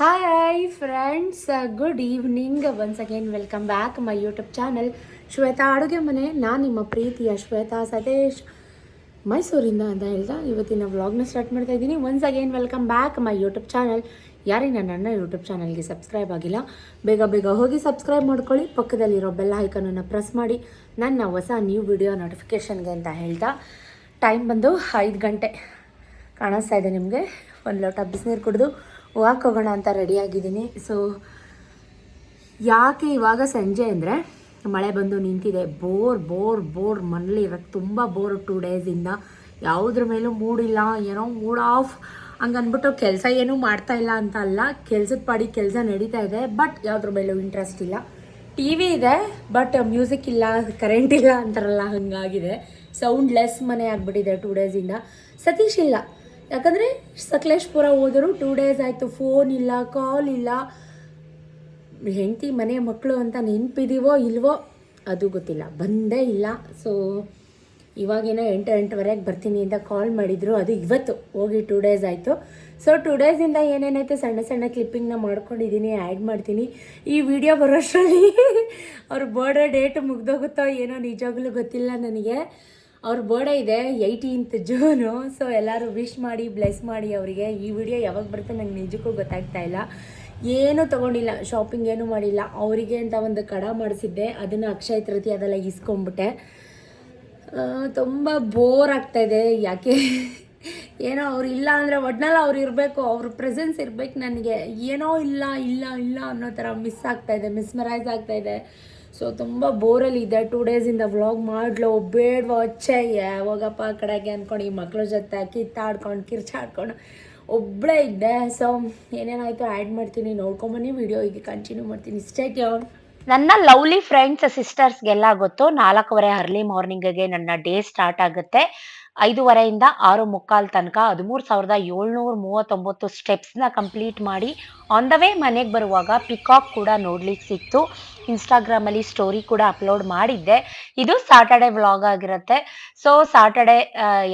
Hi friends good evening once again welcome back my YouTube channel Shweta ಅಡುಗೆ ಮನೆ. ನಾನು ನಿಮ್ಮ ಪ್ರೀತಿಯ ಶ್ವೇತಾ ಸತೀಶ್. ಮೈಸೂರಿಂದ ಅಂತ ಹೇಳ್ತಾ ಇವತ್ತಿನ ವ್ಲಾಗ್ನ ಸ್ಟಾರ್ಟ್ ಮಾಡ್ತಾ ಇದ್ದೀನಿ. Once again welcome back my YouTube channel ಯಾರಿಗೆ ನನ್ನ ಯೂಟ್ಯೂಬ್ ಚಾನಲ್ಗೆ ಸಬ್ಸ್ಕ್ರೈಬ್ ಆಗಿಲ್ಲ, ಬೇಗ ಬೇಗ ಹೋಗಿ ಸಬ್ಸ್ಕ್ರೈಬ್ ಮಾಡ್ಕೊಳ್ಳಿ. ಪಕ್ಕದಲ್ಲಿರೋ ಬೆಲ್ ಐಕನನ್ನು ಪ್ರೆಸ್ ಮಾಡಿ. ನನ್ನ ಹೊಸ ನ್ಯೂ ವಿಡಿಯೋ ನೋಟಿಫಿಕೇಷನ್ಗೆ ಅಂತ ಹೇಳ್ತಾ. ಟೈಮ್ ಬಂದು ಐದು ಗಂಟೆ. ಕಾಣಿಸ್ತಾ ಇದೆ ನಿಮಗೆ? ಒಂದು ಲೋಟ ಬಿಸಿನೀರು ಕುಡಿದು. ವಾಕ್ ಹೋಗೋಣ ಅಂತ ರೆಡಿಯಾಗಿದ್ದೀನಿ ಸೊ ಯಾಕೆ ಇವಾಗ ಸಂಜೆ ಅಂದರೆ ಮಳೆ ಬಂದು ನಿಂತಿದೆ. ಬೋರ್ ಬೋರ್ ಬೋರ್ ಮನೇಲಿ ಇರೋಕ್ಕೆ ತುಂಬ ಬೋರ್ ಟೂ ಡೇಸಿಂದ ಯಾವುದ್ರ ಮೇಲೂ ಮೂಡಿಲ್ಲ ಏನೋ ಮೂಡ್ ಆಫ್ ಹಂಗನ್ಬಿಟ್ಟು ಕೆಲಸ ಏನೂ ಮಾಡ್ತಾ ಇಲ್ಲ ಅಂತ ಅಲ್ಲ. ಕೆಲ್ಸದ ಪಾಡಿ ಕೆಲಸ ನಡೀತಾ ಇದೆ. ಬಟ್ ಯಾವುದ್ರ ಮೇಲೂ ಇಂಟ್ರೆಸ್ಟ್ ಇಲ್ಲ. ಟಿ ವಿ ಇದೆ ಬಟ್ ಮ್ಯೂಸಿಕ್ ಇಲ್ಲ ಕರೆಂಟ್ ಇಲ್ಲ ಅಂತಾರಲ್ಲ, ಹಾಗಾಗಿದೆ. ಸೌಂಡ್ ಲೆಸ್ ಮನೆ ಆಗಿಬಿಟ್ಟಿದೆ ಟೂ ಡೇಸಿಂದ ಸತೀಶ್ ಇಲ್ಲ. ಯಾಕಂದರೆ ಸಕಲೇಶ್ಪುರ ಹೋದರು ಟೂ ಡೇಸ್ ಆಯಿತು ಫೋನ್ ಇಲ್ಲ ಕಾಲ್ ಇಲ್ಲ. ಹೆಂಡತಿ, ಮನೆ ಮಕ್ಕಳು ಅಂತ ನೆನಪಿದೀವೋ ಇಲ್ವೋ, ಅದು ಗೊತ್ತಿಲ್ಲ. ಬಂದೇ ಇಲ್ಲ. ಸೊ ಇವಾಗೇನೋ ಎಂಟು, ಎಂಟುವರೆಗೆ ಬರ್ತೀನಿ ಅಂತ ಕಾಲ್ ಮಾಡಿದರು. ಅದು ಇವತ್ತು ಹೋಗಿ ಟೂ ಡೇಸ್ ಆಯಿತು. ಸೊ ಟೂ ಡೇಸಿಂದ ಏನೇನೈತೆ, ಸಣ್ಣ ಸಣ್ಣ ಕ್ಲಿಪ್ಪಿಂಗ್ನ ಮಾಡ್ಕೊಂಡಿದ್ದೀನಿ ಆ್ಯಡ್ ಮಾಡ್ತೀನಿ. ಈ ವಿಡಿಯೋ ಬರೋಷ್ಟರಲ್ಲಿ ಅವ್ರ ಬರ್ಡೇ ಡೇಟ್ ಮುಗ್ದೋಗುತ್ತೋ ಏನೋ ನಿಜವಾಗ್ಲೂ ಗೊತ್ತಿಲ್ಲ ನನಗೆ. ಅವ್ರ ಬರ್ಡೇ ಇದೆ ಏಯ್ಟೀನ್ತ್ ಜೂನು ಸೊ ಎಲ್ಲರೂ ವಿಶ್ ಮಾಡಿ ಬ್ಲೆಸ್ ಮಾಡಿ ಅವರಿಗೆ. ಈ ವಿಡಿಯೋ ಯಾವಾಗ ಬರುತ್ತೆ ನಂಗೆ ನಿಜಕ್ಕೂ ಗೊತ್ತಾಗ್ತಾ ಇಲ್ಲ. ಏನೂ ತೊಗೊಂಡಿಲ್ಲ ಶಾಪಿಂಗ್ ಏನೂ ಮಾಡಿಲ್ಲ. ಅವರಿಗೆ ಅಂತ ಒಂದು ಕಡ ಮಾಡಿಸಿದ್ದೆ. ಅದನ್ನು ಅಕ್ಷಯ ತೃತಿ ಅದೆಲ್ಲ ಇಸ್ಕೊಂಬಿಟ್ಟೆ ತುಂಬ ಬೋರ್ ಆಗ್ತಾ ಇದೆ. ಯಾಕೆ? ಏನೋ ಅವ್ರು ಇಲ್ಲ ಅಂದರೆ ಒಟ್ನಲ್ಲಿ ಅವ್ರು ಇರಬೇಕು, ಅವ್ರ ಪ್ರೆಸೆನ್ಸ್ ಇರಬೇಕು ನನಗೆ. ಏನೋ ಇಲ್ಲ ಇಲ್ಲ ಇಲ್ಲ ಅನ್ನೋ ಥರ ಮಿಸ್ ಆಗ್ತಾಯಿದೆ ಮಿಸ್ಮರೈಸ್ ಆಗ್ತಾ ಇದೆ. ಸೊ ತುಂಬ ಬೋರಲ್ಲಿ ಇದೆ ಟೂ ಡೇಸಿಂದ ವ್ಲಾಗ್ ಮಾಡ್ಲೋ ಬೇಡವೋ ಅಚ್ಚೆ ಹೋಗಪ್ಪ ಕಡೆಗೆ ಅಂದ್ಕೊಂಡು, ಈ ಮಕ್ಳ ಜೊತೆ ಕಿತ್ತಾಡ್ಕೊಂಡು, ಕಿರ್ಚಾಡ್ಕೊಂಡು ಒಬ್ಬಳೇ ಇದ್ದೆ. ಸೊ ಏನೇನಾಯಿತು ಆ್ಯಡ್ ಮಾಡ್ತೀನಿ ನೋಡ್ಕೊಂಬನ್ನಿ ವಿಡಿಯೋ ಈಗ ಕಂಟಿನ್ಯೂ ಮಾಡ್ತೀನಿ. ಇಷ್ಟೇ ಯಾವ್ ನನ್ನ ಲವ್ಲಿ ಫ್ರೆಂಡ್ಸ್ ಸಿಸ್ಟರ್ಸ್ಗೆಲ್ಲ ಗೊತ್ತು, ನಾಲ್ಕೂವರೆ ಅರ್ಲಿ ಮಾರ್ನಿಂಗ್ಗೆ ನನ್ನ ಡೇ ಸ್ಟಾರ್ಟ್ ಆಗುತ್ತೆ. ಐದೂವರೆಯಿಂದ ಆರು ಮುಕ್ಕಾಲ್ ತನಕ, ಹದಿಮೂರು ಸಾವಿರದ ಏಳ್ನೂರ ಮೂವತ್ತೊಂಬತ್ತು ಸ್ಟೆಪ್ಸ್ನ ಕಂಪ್ಲೀಟ್ ಮಾಡಿ ಆನ್ ದ ವೇ ಮನೆಗೆ ಬರುವಾಗ ಪಿಕಾಕ್ ಕೂಡ ನೋಡ್ಲಿಕ್ಕೆ ಸಿಕ್ತು ಇನ್ಸ್ಟಾಗ್ರಾಮಲ್ಲಿ ಸ್ಟೋರಿ ಕೂಡ ಅಪ್ಲೋಡ್ ಮಾಡಿದ್ದೆ. ಇದು ಸಾಟರ್ಡೆ ವ್ಲಾಗ್ ಆಗಿರುತ್ತೆ. ಸೊ ಸಾಟರ್ಡೆ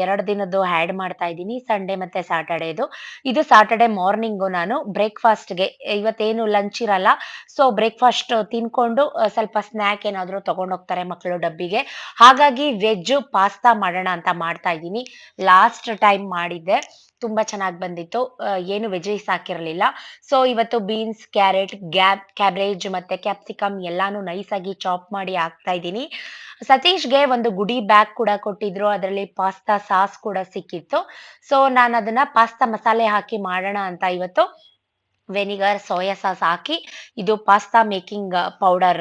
ಎರಡು ದಿನದ್ದು ಆ್ಯಡ್ ಮಾಡ್ತಾ ಇದ್ದೀನಿ. ಸಂಡೇ ಮತ್ತು ಸಾಟರ್ಡೇದು ಇದು ಸಾಟರ್ಡೆ ಮಾರ್ನಿಂಗು ನಾನು ಬ್ರೇಕ್ಫಾಸ್ಟ್ಗೆ ಇವತ್ತೇನು ಲಂಚ್ ಇರಲ್ಲ. ಸೊ ಬ್ರೇಕ್ಫಾಸ್ಟ್ ತಿನ್ಕೊಂಡು ಸ್ವಲ್ಪ ಸ್ನ್ಯಾಕ್ ಏನಾದರೂ ತೊಗೊಂಡೋಗ್ತಾರೆ ಮಕ್ಕಳು ಡಬ್ಬಿಗೆ. ಹಾಗಾಗಿ ವೆಜ್ಜು ಪಾಸ್ತಾ ಮಾಡೋಣ ಅಂತ ಮಾಡ್ತಾ ಇದ್ದೀನಿ. ಲಾಸ್ಟ್ ಟೈಮ್ ಮಾಡಿದ್ದೆ. ತುಂಬಾ ಚೆನ್ನಾಗಿ ಬಂದಿತ್ತು. ಏನು ವೆಜೀಸ್ ಹಾಕಿರಲಿಲ್ಲ. ಸೊ ಇವತ್ತು ಬೀನ್ಸ್ ಕ್ಯಾರೆಟ್ ಗ್ಯಾಬ್ ಕ್ಯಾಬ್ರೇಜ್ ಮತ್ತೆ ಕ್ಯಾಪ್ಸಿಕಮ್ ಎಲ್ಲಾನು ನೈಸ್ ಆಗಿ ಚಾಪ್ ಮಾಡಿ ಹಾಕ್ತಾ ಇದ್ದೀನಿ. ಸತೀಶ್ಗೆ ಒಂದು ಗುಡಿ ಬ್ಯಾಗ್ ಕೂಡ ಕೊಟ್ಟಿದ್ರು. ಅದರಲ್ಲಿ ಪಾಸ್ತಾ ಸಾಸ್ ಕೂಡ ಸಿಕ್ಕಿತ್ತು. ಸೊ ನಾನು ಅದನ್ನ ಪಾಸ್ತಾ ಮಸಾಲೆ ಹಾಕಿ ಮಾಡೋಣ ಅಂತ ಇವತ್ತು. ವೆನಿಗರ್ ಸೋಯಾ ಸಾಸ್ ಹಾಕಿ ಇದು ಪಾಸ್ತಾ ಮೇಕಿಂಗ್ ಪೌಡರ್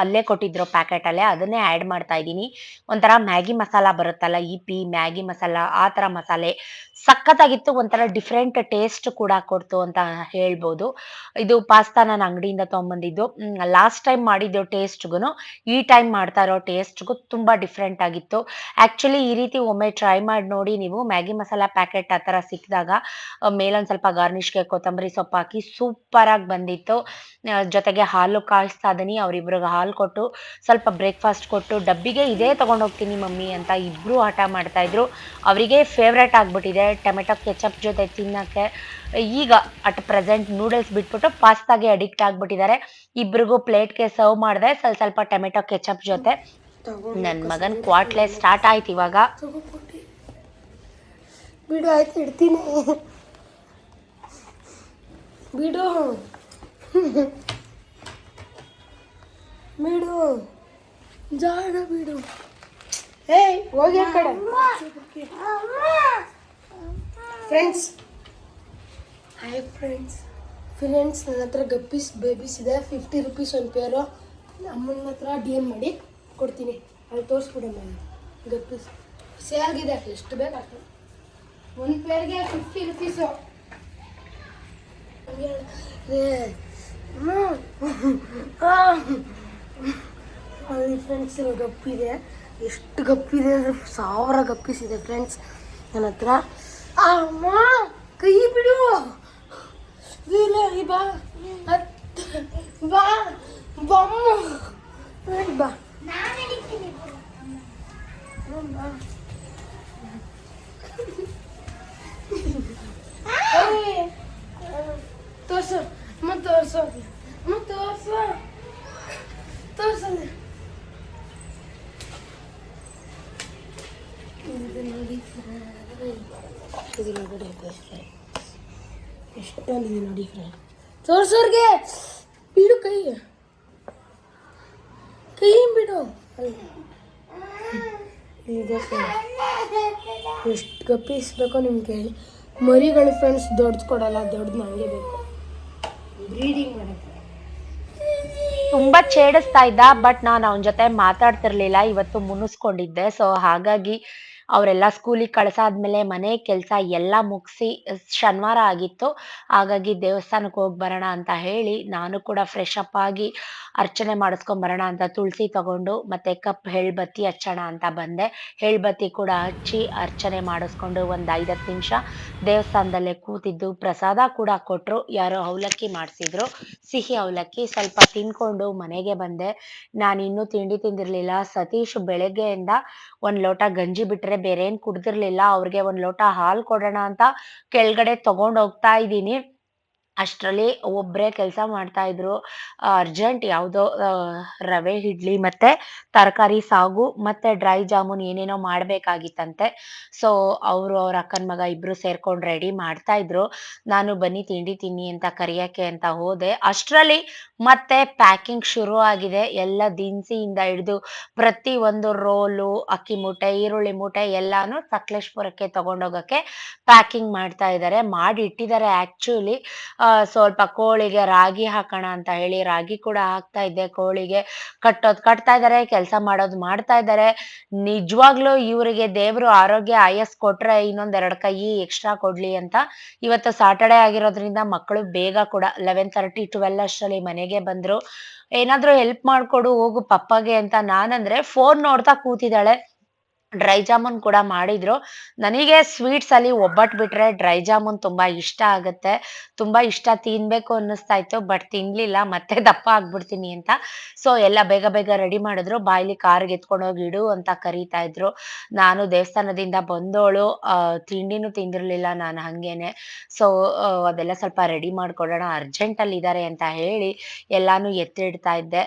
ಅಲ್ಲೇ ಕೊಟ್ಟಿದ್ರು ಪ್ಯಾಕೆಟ್ ಅಲ್ಲೇ ಅದನ್ನೇ ಆ್ಯಡ್ ಮಾಡ್ತಾ ಇದ್ದೀನಿ. ಒಂಥರ ಮ್ಯಾಗಿ ಮಸಾಲ ಬರುತ್ತಲ್ಲ ಇಪಿ ಮ್ಯಾಗಿ ಮಸಾಲ, ಆ ಥರ ಮಸಾಲೆ. ಸಖತ್ತಾಗಿತ್ತು, ಒಂಥರ ಡಿಫ್ರೆಂಟ್ ಟೇಸ್ಟ್ ಕೂಡ ಕೊಡ್ತು ಅಂತ ಹೇಳ್ಬೋದು. ಇದು ಪಾಸ್ತಾ ನಾನು ಅಂಗಡಿಯಿಂದ ತೊಗೊಂಬಂದಿದ್ದು. ಲಾಸ್ಟ್ ಟೈಮ್ ಮಾಡಿದ್ದು ಟೇಸ್ಟ್ಗೂ ಈ ಟೈಮ್ ಮಾಡ್ತಾ ಇರೋ ಟೇಸ್ಟ್ಗೂ ತುಂಬ ಡಿಫ್ರೆಂಟ್ ಆಗಿತ್ತು. ಆ್ಯಕ್ಚುಲಿ ಈ ರೀತಿ ಒಮ್ಮೆ ಟ್ರೈ ಮಾಡಿ ನೋಡಿ ನೀವು ಮ್ಯಾಗಿ ಮಸಾಲ ಪ್ಯಾಕೆಟ್ ಆ ಥರ ಸಿಕ್ಕಿದಾಗ ಮೇಲೊಂದು ಸ್ವಲ್ಪ ಗಾರ್ನಿಷ್ಗೆ ಕೊತ್ತಂಬರಿ ಸೊಪ್ಪು ಹಾಕಿ ಸೂಪರಾಗಿ ಬಂದಿತ್ತು. ಜೊತೆಗೆ ಹಾಲು ಕಾಯಿಸ್ತಾ ಇದೀನಿ, ಅವರಿಬ್ರಿಗೆ ಹಾಲು ಕೊಟ್ಟು, ಸ್ವಲ್ಪ ಬ್ರೇಕ್ಫಾಸ್ಟ್ ಕೊಟ್ಟು, ಡಬ್ಬಿಗೆ ಇದೇ ತೊಗೊಂಡೋಗ್ತೀನಿ ಮಮ್ಮಿ ಅಂತ ಇಬ್ಬರು ಹಠ ಮಾಡ್ತಾಯಿದ್ರು ಅವರಿಗೆ ಫೇವ್ರೇಟ್ ಆಗಿಬಿಟ್ಟಿದೆ. ಟೊಮೆಟೊ ಕೆಚಪ್ ಜೊತೆ ತಿನ್ನೋಕ್ಕೆ ಈಗ ಅಟ್ ಪ್ರೆಸೆಂಟ್ ನೂಡಲ್ಸ್ ಬಿಟ್ಬಿಟ್ಟು ಪಾಸ್ತಾಗೆ ಅಡಿಕ್ಟ್ ಆಗಿಬಿಟ್ಟಿದ್ದಾರೆ. ಇಬ್ರಿಗೂ ಪ್ಲೇಟ್ಗೆ ಸರ್ವ್ ಮಾಡಿದೆ ಸ್ವಲ್ಪ ಸ್ವಲ್ಪ ಟೊಮೆಟೊ ಕೆಚಪ್ ಜೊತೆ. ನನ್ನ ಮಗನ ಕ್ವಾಟ್ಲೆ ಸ್ಟಾರ್ಟ್ ಆಯ್ತು ಇವಾಗ. ಬಿಡು ಆಯ್ತು ಇಡ್ತೀನಿ. ಬಿಡು. ಬಿಡು. ಜಾಡ ಬಿಡು. ಏಯ್ ಹೋಗಿ ಆ ಕಡೆ. ಫ್ರೆಂಡ್ಸ್ ಹಾಯ್ ಫ್ರೆಂಡ್ಸ್ ಫ್ರೆಂಡ್ಸ್ ನನ್ನ ಹತ್ರ ಗಪ್ಪೀಸ್ ಬೇಬೀಸ್ ಇದೆ. ಫಿಫ್ಟಿ ರುಪೀಸ್ ಒಂದು ಪೇರು ಅಮ್ಮನ ಹತ್ರ ಡಿ ಎಂ ಮಾಡಿ ಕೊಡ್ತೀನಿ. ಅಲ್ಲಿ ತೋರಿಸ್ಬಿಡಮ್ಮ ಗಪ್ಪೀಸ್ ಸೇಲ್ಗಿದೆ ಎಷ್ಟು ಬೇಕು ಅಷ್ಟು. ಒಂದು ಪೇರ್ಗೆ ಫಿಫ್ಟಿ ರುಪೀಸು ಫ್ರೆಂಡ್ಸ್ ಗಪ್ಪಿದೆ ಎಷ್ಟು ಗಪ್ಪಿದೆ ಅಂದರೆ ಸಾವಿರ ಗಪ್ಪಿಸಿದೆ ಫ್ರೆಂಡ್ಸ್ ನನ್ನ ಹತ್ರ. அம்மா கைப்பிடு இதுல இப்பா வா வம்மா வா நான் அடிக்கிறேன் வா torso, uma torso, uma torso, torso. Não, não, não, não. ಇದು. ನೋಡಿ ಎಷ್ಟೊಂದಿದೆ ನೋಡಿ ಫ್ರೆಂಡ್. ತೋರ್ಸೋರ್ಗೆ ಬಿಡು ಕೈ. ಕೈ ಬಿಡು. ಇದೆ ಎಷ್ಟು ಗಪ್ಪೀಸ್ ಬೇಕೋ ನಿಮ್ಗೆ. ಹೇಳಿ ಮರಿಗಳು ಫ್ರೆಂಡ್ಸ್ ದೊಡ್ಡದು ಕೊಡಲ್ಲ ದೊಡ್ಡ ನನಗೆ ಬೇಕು. ಬ್ರೀಡಿಂಗ್ ಮಾಡೋಕ್ಕೆ. ತುಂಬಾ ಛೇಡಿಸ್ತಾ ಇದ್ದ ಬಟ್ ನಾನು ಅವನ ಜೊತೆ ಮಾತಾಡ್ತಿರ್ಲಿಲ್ಲ ಇವತ್ತು ಮುನಿಸ್ಕೊಂಡಿದ್ದೆ ಸೊ ಹಾಗಾಗಿ ಅವರೆಲ್ಲ ಸ್ಕೂಲಿಗೆ ಕಳ್ಸಾದ್ಮೇಲೆ ಮನೆ ಕೆಲಸ ಎಲ್ಲ ಮುಗಿಸಿ, ಶನಿವಾರ ಆಗಿತ್ತು. ಹಾಗಾಗಿ ದೇವಸ್ಥಾನಕ್ಕೆ ಹೋಗಿ ಬರೋಣ ಅಂತ ಹೇಳಿ ನಾನು ಕೂಡ ಫ್ರೆಶ್ ಅಪ್ ಆಗಿ ಅರ್ಚನೆ ಬರೋಣ ಅಂತ ತುಳಸಿ ತಗೊಂಡು ಮತ್ತೆ ಕಪ್ ಹೇಳ್ಬತ್ತಿ ಹಚ್ಚೋಣ ಅಂತ ಬಂದೆ. ಹೇಳ್ಬತ್ತಿ ಕೂಡ ಹಚ್ಚಿ ಅರ್ಚನೆ ಮಾಡಿಸ್ಕೊಂಡು ಒಂದು ಐದತ್ತು ನಿಮಿಷ ದೇವಸ್ಥಾನದಲ್ಲೇ ಕೂತಿದ್ದು. ಪ್ರಸಾದ ಕೂಡ ಕೊಟ್ಟರು ಯಾರೋ ಅವಲಕ್ಕಿ ಮಾಡಿಸಿದ್ರು. ಸಿಹಿ ಅವಲಕ್ಕಿ ಸ್ವಲ್ಪ ತಿನ್ಕೊಂಡು ಮನೆಗೆ ಬಂದೆ. ನಾನು ಇನ್ನೂ ತಿಂಡಿ ತಿಂದಿರಲಿಲ್ಲ. ಸತೀಶ್ ಬೆಳಗ್ಗೆಯಿಂದ ಒಂದು ಲೋಟ ಗಂಜಿ ಬಿಟ್ರೆ ಬೇರೆ ಏನ್ ಕುಡ್ದಿರ್ಲಿಲ್ಲ, ಅವ್ರಿಗೆ ಒಂದ್ ಲೋಟ ಹಾಲ್ ಕೊಡೋಣ ಅಂತ ಕೆಳಗಡೆ ತಗೊಂಡ್ ಹೋಗ್ತಾ ಇದ್ದೀನಿ. ಅಷ್ಟರಲ್ಲಿ ಒಬ್ಬರೇ ಕೆಲಸ ಮಾಡ್ತಾ ಇದ್ರು. ಅರ್ಜೆಂಟ್ ಯಾವುದೋ ರವೆ, ಇಡ್ಲಿ ಮತ್ತೆ ತರಕಾರಿ, ಸಾಗು ಮತ್ತೆ ಡ್ರೈ ಜಾಮೂನ್ ಏನೇನೋ ಮಾಡಬೇಕಾಗಿತ್ತಂತೆ. ಸೊ ಅವರು ಅವ್ರ ಅಕ್ಕನ ಮಗ ಇಬ್ರು ಸೇರ್ಕೊಂಡು ರೆಡಿ ಮಾಡ್ತಾ ಇದ್ರು. ನಾನು ಬನ್ನಿ, ತಿಂಡಿ ತಿನ್ನಿ ಅಂತ ಕರಿಯಕ್ಕೆ ಅಂತ ಹೋದೆ. ಅಷ್ಟರಲ್ಲಿ ಮತ್ತೆ ಪ್ಯಾಕಿಂಗ್ ಶುರು ಆಗಿದೆ. ಎಲ್ಲ ದಿನಸಿಯಿಂದ ಹಿಡಿದು ಪ್ರತಿ ಒಂದು ರೋಲು, ಅಕ್ಕಿ ಮೂಟೆ, ಈರುಳ್ಳಿ ಮೂಟೆ ಎಲ್ಲಾನು ಸಕಲೇಶ್ಪುರಕ್ಕೆ ತಗೊಂಡೋಗಕ್ಕೆ ಪ್ಯಾಕಿಂಗ್ ಮಾಡ್ತಾ ಇದ್ದಾರೆ ಮಾಡಿ ಇಟ್ಟಿದ್ದಾರೆ ಆಕ್ಚುಲಿ ಸ್ವಲ್ಪ ಕೋಳಿಗೆ ರಾಗಿ ಹಾಕೋಣ ಅಂತ ಹೇಳಿ ರಾಗಿ ಕೂಡ ಹಾಕ್ತಾ ಇದ್ದೆ. ಕೋಳಿಗೆ ಕಟ್ಟೋದು ಕಟ್ತಾ ಇದ್ದಾರೆ ಕೆಲಸ ಮಾಡೋದು ಮಾಡ್ತಾ ಇದ್ದಾರೆ ನಿಜವಾಗ್ಲೂ ಇವರಿಗೆ ದೇವ್ರು ಆರೋಗ್ಯ ಆಯಸ್ ಕೊಟ್ರೆ ಇನ್ನೊಂದ್ ಎರಡ್ ಕೈ ಎಕ್ಸ್ಟ್ರಾ ಕೊಡ್ಲಿ ಅಂತ ಇವತ್ತು ಸಾಟರ್ಡೆ ಆಗಿರೋದ್ರಿಂದ ಮಕ್ಕಳು ಬೇಗ ಕೂಡ ಲೆವೆನ್ ತರ್ಟಿ ಟ್ವೆಲ್ ಅಷ್ಟರಲ್ಲಿ ಮನೆಗೆ ಬಂದ್ರು. ಏನಾದ್ರೂ ಹೆಲ್ಪ್ ಮಾಡ್ಕೊಡು ಹೋಗು ಪಪ್ಪಗೆ ಅಂತ ನಾನಂದ್ರೆ ಫೋನ್ ನೋಡ್ತಾ ಕೂತಿದ್ದಾಳೆ. ಡ್ರೈ ಜಾಮೂನ್ ಕೂಡ ಮಾಡಿದ್ರು. ನನಗೆ ಸ್ವೀಟ್ಸ್ ಅಲ್ಲಿ ಒಬ್ಬಟ್ಟು ಬಿಟ್ರೆ ಡ್ರೈ ಜಾಮೂನ್ ತುಂಬಾ ಇಷ್ಟ ಆಗುತ್ತೆ. ತುಂಬಾ ಇಷ್ಟ ತಿನ್ಬೇಕು ಅನ್ನಿಸ್ತಾ ಇತ್ತು ಬಟ್ ತಿನ್ಲಿಲ್ಲ, ಮತ್ತೆ ದಪ್ಪ ಆಗ್ಬಿಡ್ತೀನಿ ಅಂತ. ಸೊ ಎಲ್ಲ ಬೇಗ ಬೇಗ ರೆಡಿ ಮಾಡಿದ್ರು. ಬಾಯ್ಲಿ ಕಾರ್ಗೆ ಎತ್ಕೊಂಡು ಹೋಗಿ ಇಡು ಅಂತ ಕರೀತಾ ಇದ್ರು. ನಾನು ದೇವಸ್ಥಾನದಿಂದ ಬಂದೋಳು ತಿಂಡಿನೂ ತಿಂದಿರ್ಲಿಲ್ಲ ನಾನು ಹಂಗೇನೆ. ಸೊ ಅದೆಲ್ಲ ಸ್ವಲ್ಪ ರೆಡಿ ಮಾಡ್ಕೊಡೋಣ ಅರ್ಜೆಂಟ್ ಅಲ್ಲಿ ಇದ್ದಾರೆ ಅಂತ ಹೇಳಿ ಎಲ್ಲಾನು ಎತ್ತಿಡ್ತಾ ಇದ್ದೆ.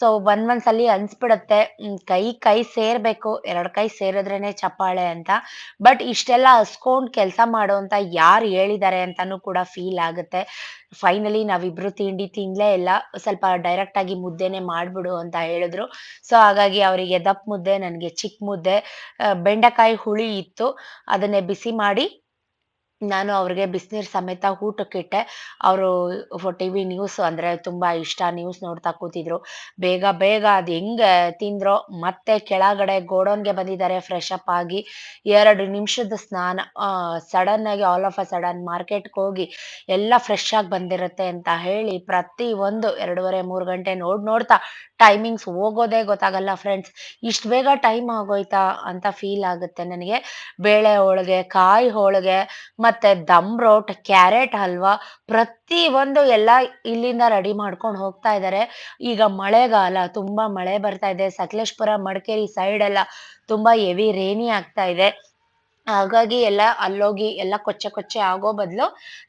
ಸೊ ಒಂದ್ ಒಂದ್ಸಲಿ ಅನ್ಸ್ಬಿಡತ್ತೆ, ಹ್ಮ್, ಕೈ ಕೈ ಸೇರ್ಬೇಕು, ಎರಡ್ ಕೈ ಸೇರಿದ್ರೇನೆ ಚಪ್ಪಾಳೆ ಅಂತ. ಬಟ್ ಇಷ್ಟೆಲ್ಲ ಹಸ್ಕೊಂಡ್ ಕೆಲ್ಸ ಮಾಡೋ ಅಂತ ಯಾರು ಹೇಳಿದ್ದಾರೆ ಅಂತಾನು ಕೂಡ ಫೀಲ್ ಆಗುತ್ತೆ. ಫೈನಲಿ ನಾವಿಬ್ರು ತಿಂಡಿ ತಿನ್ಲೇ ಇಲ್ಲ, ಸ್ವಲ್ಪ ಡೈರೆಕ್ಟ್ ಆಗಿ ಮುದ್ದೆನೆ ಮಾಡ್ಬಿಡು ಅಂತ ಹೇಳಿದ್ರು. ಸೊ ಹಾಗಾಗಿ ಅವರಿಗೆ ದಪ್ಪ ಮುದ್ದೆ, ನನಗೆ ಚಿಕ್ಕ ಮುದ್ದೆ ಬೆಂಡೆಕಾಯಿ ಹುಳಿ ಇತ್ತು. ಅದನ್ನೇ ಬಿಸಿ ಮಾಡಿ ನಾನು ಅವ್ರಿಗೆ ಬಿಸಿನೀರು ಸಮೇತ ಊಟಕ್ಕಿಟ್ಟೆ ಅವರು ಟಿ ವಿ ನ್ಯೂಸ್ ಅಂದ್ರೆ ತುಂಬಾ ಇಷ್ಟ ನ್ಯೂಸ್ ನೋಡ್ತಾ ಕೂತಿದ್ರು. ಬೇಗ ಬೇಗ ಅದು ಹೆಂಗೆ ತಿಂದ್ರೋ ಮತ್ತೆ ಕೆಳಗಡೆ ಗೋಡೌನ್ಗೆ ಬಂದಿದ್ದಾರೆ ಫ್ರೆಶ್ ಅಪ್ ಆಗಿ ಎರಡು ನಿಮಿಷದ ಸ್ನಾನ ಸಡನ್ ಆಗಿ ಆಲ್ ಆಫ್ ಅ ಸಡನ್ ಮಾರ್ಕೆಟ್ಗೆ ಹೋಗಿ ಎಲ್ಲ ಫ್ರೆಶ್ ಆಗಿ ಬಂದಿರುತ್ತೆ ಅಂತ ಹೇಳಿ ಪ್ರತಿ ಒಂದು ಎರಡೂವರೆ, ಮೂರು ಗಂಟೆ ನೋಡ್ ನೋಡ್ತಾ ಟೈಮಿಂಗ್ಸ್ ಹೋಗೋದೇ ಗೊತ್ತಾಗಲ್ಲ ಫ್ರೆಂಡ್ಸ್ ಇಷ್ಟು ಬೇಗ ಟೈಮ್ ಆಗೋಯ್ತಾ ಅಂತ ಫೀಲ್ ಆಗುತ್ತೆ ನನಗೆ. ಬೇಳೆ ಹೋಳಿಗೆ, ಕಾಯಿ ಹೋಳಿಗೆ ಮತ್ತೆ ದಮ್ ರೋಟ್, ಕ್ಯಾರೆಟ್ ಹಲ್ವಾ ಪ್ರತಿ ಒಂದು ಎಲ್ಲ ಇಲ್ಲಿಂದ ರೆಡಿ ಮಾಡ್ಕೊಂಡು ಹೋಗ್ತಾ ಇದ್ದಾರೆ ಈಗ ಮಳೆಗಾಲ, ತುಂಬಾ ಮಳೆ ಬರ್ತಾ ಇದೆ. ಸಕಲೇಶ್ಪುರ, ಮಡಿಕೇರಿ ಸೈಡ್ ಎಲ್ಲ ತುಂಬಾ ಹೆವಿ ರೇನಿ ಆಗ್ತಾ ಇದೆ. ಹಾಗಾಗಿ ಎಲ್ಲ ಅಲ್ಲೋಗಿ ಎಲ್ಲ ಕೊಚ್ಚೆ ಕೊಚ್ಚೆ ಆಗೋ ಬದಲು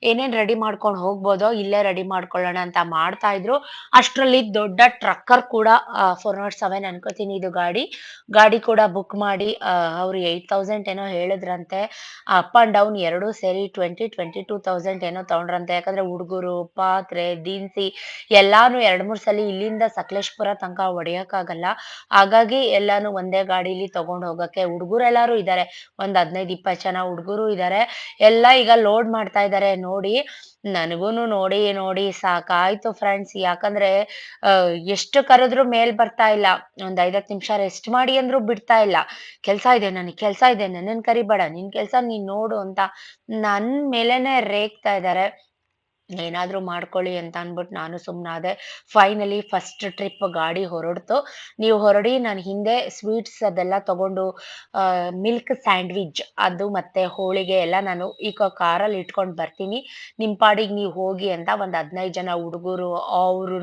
ಏನೇನ್ ರೆಡಿ ಮಾಡ್ಕೊಂಡು ಹೋಗ್ಬೋದೋ ಇಲ್ಲೇ ರೆಡಿ ಮಾಡ್ಕೊಳ್ಳೋಣ ಅಂತ ಮಾಡ್ತಾ ಇದ್ರು. ಅಷ್ಟರಲ್ಲಿ ದೊಡ್ಡ ಟ್ರಕ್ಕರ್ ಕೂಡ ಫೋರ್ ನಾಟ್ ಸೆವೆನ್ ಅನ್ಕೋತೀನಿ ಇದು ಗಾಡಿ. ಗಾಡಿ ಕೂಡ ಬುಕ್ ಮಾಡಿ ಅವ್ರು ಏಯ್ಟ್ ತೌಸಂಡ್ ಏನೋ ಹೇಳಿದ್ರಂತೆ. ಅಪ್ ಅಂಡ್ ಡೌನ್ ಎರಡು ಸೇರಿ ಟ್ವೆಂಟಿ ಟ್ವೆಂಟಿ ಟೂ ತೌಸಂಡ್ ಏನೋ ತಗೊಂಡ್ರಂತೆ. ಯಾಕಂದ್ರೆ ಹುಡುಗರು, ಪಾತ್ರೆ, ದಿನಸಿ ಎಲ್ಲಾನು ಎರಡ್, ಮೂರ್ ಸಲ ಇಲ್ಲಿಂದ ಸಕಲೇಶ್ಪುರ ತನಕ ಹೊಡೆಯೋಕ್ಕಾಗಲ್ಲ ಹಾಗಾಗಿ ಎಲ್ಲಾನು ಒಂದೇ ಗಾಡಿಲಿ ತಗೊಂಡ್ ಹೋಗಕ್ಕೆ ಹುಡುಗರೆಲ್ಲಾರು ಇದ್ದಾರೆ ಒಂದ್ ಹದಿನೈದು ಇಪ್ಪತ್ತು ಜನ ಹುಡುಗರು ಇದ್ದಾರೆ ಎಲ್ಲ ಈಗ ಲೋಡ್ ಮಾಡ್ತಾ ಇದ್ದಾರೆ ನೋಡಿ. ನನಗೂನು ನೋಡಿ ನೋಡಿ ಸಾಕಾಯ್ತು ಫ್ರೆಂಡ್ಸ್ ಯಾಕಂದ್ರೆ ಎಷ್ಟು ಕರೆದ್ರು ಮೇಲ್ ಬರ್ತಾ ಇಲ್ಲ. ಒಂದ್ ಐದತ್ತು ನಿಮಿಷ ರೆಸ್ಟ್ ಮಾಡಿ ಅಂದ್ರು ಬಿಡ್ತಾ ಇಲ್ಲ. ಕೆಲ್ಸ ಇದೆ ನನಗೆ, ಕೆಲ್ಸ ಇದೆ. ನನ್ನನ್ ಕರಿಬೇಡ. ನಿನ್ ಕೆಲ್ಸ ನೀನ್ ನೋಡು ಅಂತ ನನ್ ಮೇಲೆನೆ ರೇಗ್ತಾ ಇದ್ದಾರೆ ಏನಾದ್ರೂ ಮಾಡ್ಕೊಳ್ಳಿ ಅಂತ ಅಂದ್ಬಿಟ್ಟು ನಾನು ಸುಮ್ಮನಾದೆ ಫೈನಲಿ ಫಸ್ಟ್ ಟ್ರಿಪ್ ಗಾಡಿ ಹೊರಡ್ತು. ನೀವು ಹೊರಡಿ, ನಾನು ಹಿಂದೆ ಸ್ವೀಟ್ಸ್ ಅದೆಲ್ಲ ತಗೊಂಡು ಮಿಲ್ಕ್ ಸ್ಯಾಂಡ್ವಿಚ್ ಅದು ಮತ್ತೆ ಹೋಳಿಗೆ ಎಲ್ಲ ನಾನು ಈಗ ಕಾರಲ್ಲಿ ಇಟ್ಕೊಂಡು ಬರ್ತೀನಿ. ನಿಮ್ಮ ಪಾಡಿಗೆ ನೀವು ಹೋಗಿ ಅಂತ ಒಂದು ಹದಿನೈದು ಜನ ಹುಡುಗರು ಅವ್ರೂ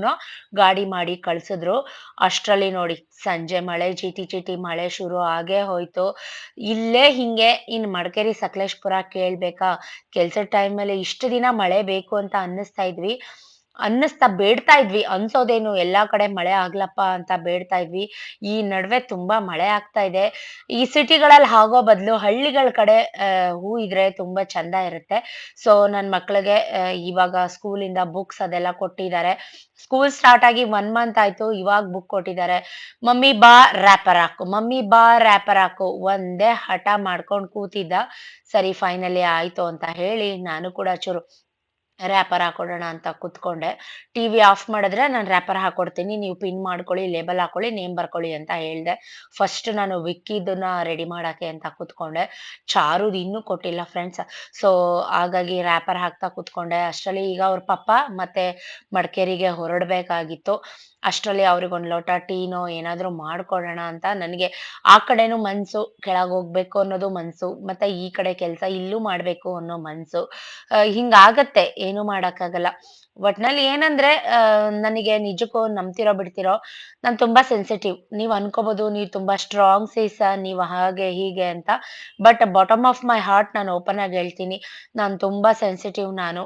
ಗಾಡಿ ಮಾಡಿ ಕಳಿಸಿದ್ರು. ಅಷ್ಟರಲ್ಲಿ ನೋಡಿ ಸಂಜೆ ಮಳೆ, ಚೀಟಿ ಚೀಟಿ ಮಳೆ ಶುರು ಆಗೇ ಹೋಯ್ತು. ಇಲ್ಲೇ ಹಿಂಗೆ, ಇನ್ ಮಡಿಕೇರಿ ಸಕಲೇಶ್ಪುರ ಕೇಳಬೇಕಾ? ಕೆಲ್ಸದ ಟೈಮಲ್ಲಿ ಇಷ್ಟು ದಿನ ಮಳೆ ಬೇಕು ಅಂತ ಅನ್ನಿಸ್ತಾ ಇದ್ವಿ. ಅನ್ನಿಸ್ತಾ ಬೇಡ್ತಾ ಇದ್ವಿ. ಅನ್ಸೋದೇನು ಎಲ್ಲಾ ಕಡೆ ಮಳೆ ಆಗ್ಲಪ್ಪ ಅಂತ ಬೇಡ್ತಾ ಇದ್ವಿ. ಈ ನಡುವೆ ತುಂಬಾ ಮಳೆ ಆಗ್ತಾ ಇದೆ. ಈ ಸಿಟಿಗಳಲ್ಲಿ ಆಗೋ ಬದಲು ಹಳ್ಳಿಗಳ ಕಡೆ ಹೂ ಇದ್ರೆ ತುಂಬಾ ಚಂದ ಇರುತ್ತೆ. ಸೊ ನನ್ ಮಕ್ಳಿಗೆ ಇವಾಗ ಸ್ಕೂಲಿಂದ ಬುಕ್ಸ್ ಅದೆಲ್ಲ ಕೊಟ್ಟಿದ್ದಾರೆ. ಸ್ಕೂಲ್ ಸ್ಟಾರ್ಟ್ ಆಗಿ ಒನ್ ಮಂತ್ ಆಯ್ತು. ಇವಾಗ ಬುಕ್ ಕೊಟ್ಟಿದ್ದಾರೆ. ಮಮ್ಮಿ ಬಾ ರ್ಯಾಪರ್ ಹಾಕು. ಮಮ್ಮಿ ಬಾ ರ್ಯಾಪರ್ ಹಾಕು. ಒಂದೇ ಹಠ ಮಾಡ್ಕೊಂಡು ಕೂತಿದ್ದ. ಸರಿ ಫೈನಲಿ ಆಯ್ತು ಅಂತ ಹೇಳಿ ನಾನು ಕೂಡ ಚೂರು ರ್ಯಾಪರ್ ಹಾಕೊಡೋಣ ಅಂತ ಕುತ್ಕೊಂಡೆ. ಟಿವಿ ಆಫ್ ಮಾಡಿದ್ರೆ ನಾನು ರ್ಯಾಪರ್ ಹಾಕೊಡ್ತೀನಿ, ನೀವು ಪಿನ್ ಮಾಡ್ಕೊಳ್ಳಿ ಲೇಬಲ್ ಹಾಕೊಳ್ಳಿ ನೇಮ್ ಬರ್ಕೊಳ್ಳಿ ಅಂತ ಹೇಳಿದೆ. ಫಸ್ಟ್ ನಾನು ವಿಕ್ಕಿದನ್ನ ರೆಡಿ ಮಾಡೋಕ್ಕೆ ಅಂತ ಕುತ್ಕೊಂಡೆ. ಚಾರುದು ಇನ್ನೂ ಕೊಟ್ಟಿಲ್ಲ ಫ್ರೆಂಡ್ಸ್ ಸೊ ಹಾಗಾಗಿ ರ್ಯಾಪರ್ ಹಾಕ್ತಾ ಕುತ್ಕೊಂಡೆ. ಅಷ್ಟರಲ್ಲಿ ಈಗ ಅವ್ರ ಪಪ್ಪ ಮತ್ತೆ ಮಡಿಕೇರಿಗೆ ಹೊರಡ್ಬೇಕಾಗಿತ್ತು. ಅಷ್ಟರಲ್ಲಿ ಅವ್ರಿಗೊಂದು ಲೋಟ ಟೀನೋ ಏನಾದ್ರೂ ಮಾಡ್ಕೊಡೋಣ ಅಂತ ನನಗೆ ಆ ಕಡೆನೂ ಮನ್ಸು ಕೆಳಗೆ ಹೋಗ್ಬೇಕು ಅನ್ನೋದು ಮನ್ಸು ಮತ್ತೆ ಈ ಕಡೆ ಕೆಲಸ ಇಲ್ಲೂ ಮಾಡ್ಬೇಕು ಅನ್ನೋ ಮನ್ಸು. ಆ, ಹಿಂಗಾಗತ್ತೆ ಏನು ಮಾಡಕ್ಕಾಗಲ್ಲ. ಒಟ್ನಲ್ಲಿ ಏನಂದ್ರೆ ನನಗೆ ನಿಜಕ್ಕೂ ನಂಬ್ತಿರೋ ಬಿಡ್ತಿರೋ, ನಾನು ತುಂಬಾ ಸೆನ್ಸಿಟಿವ್ ನೀವ್ ಅನ್ಕೋಬಹುದು ನೀವು ತುಂಬಾ ಸ್ಟ್ರಾಂಗ್ ಸೀಸ ನೀವು ಹಾಗೆ ಹೀಗೆ ಅಂತ. But bottom of my heart ನಾನು ಓಪನ್ ಆಗಿ ಹೇಳ್ತೀನಿ. ನಾನು ತುಂಬಾ ಸೆನ್ಸಿಟಿವ್ ನಾನು.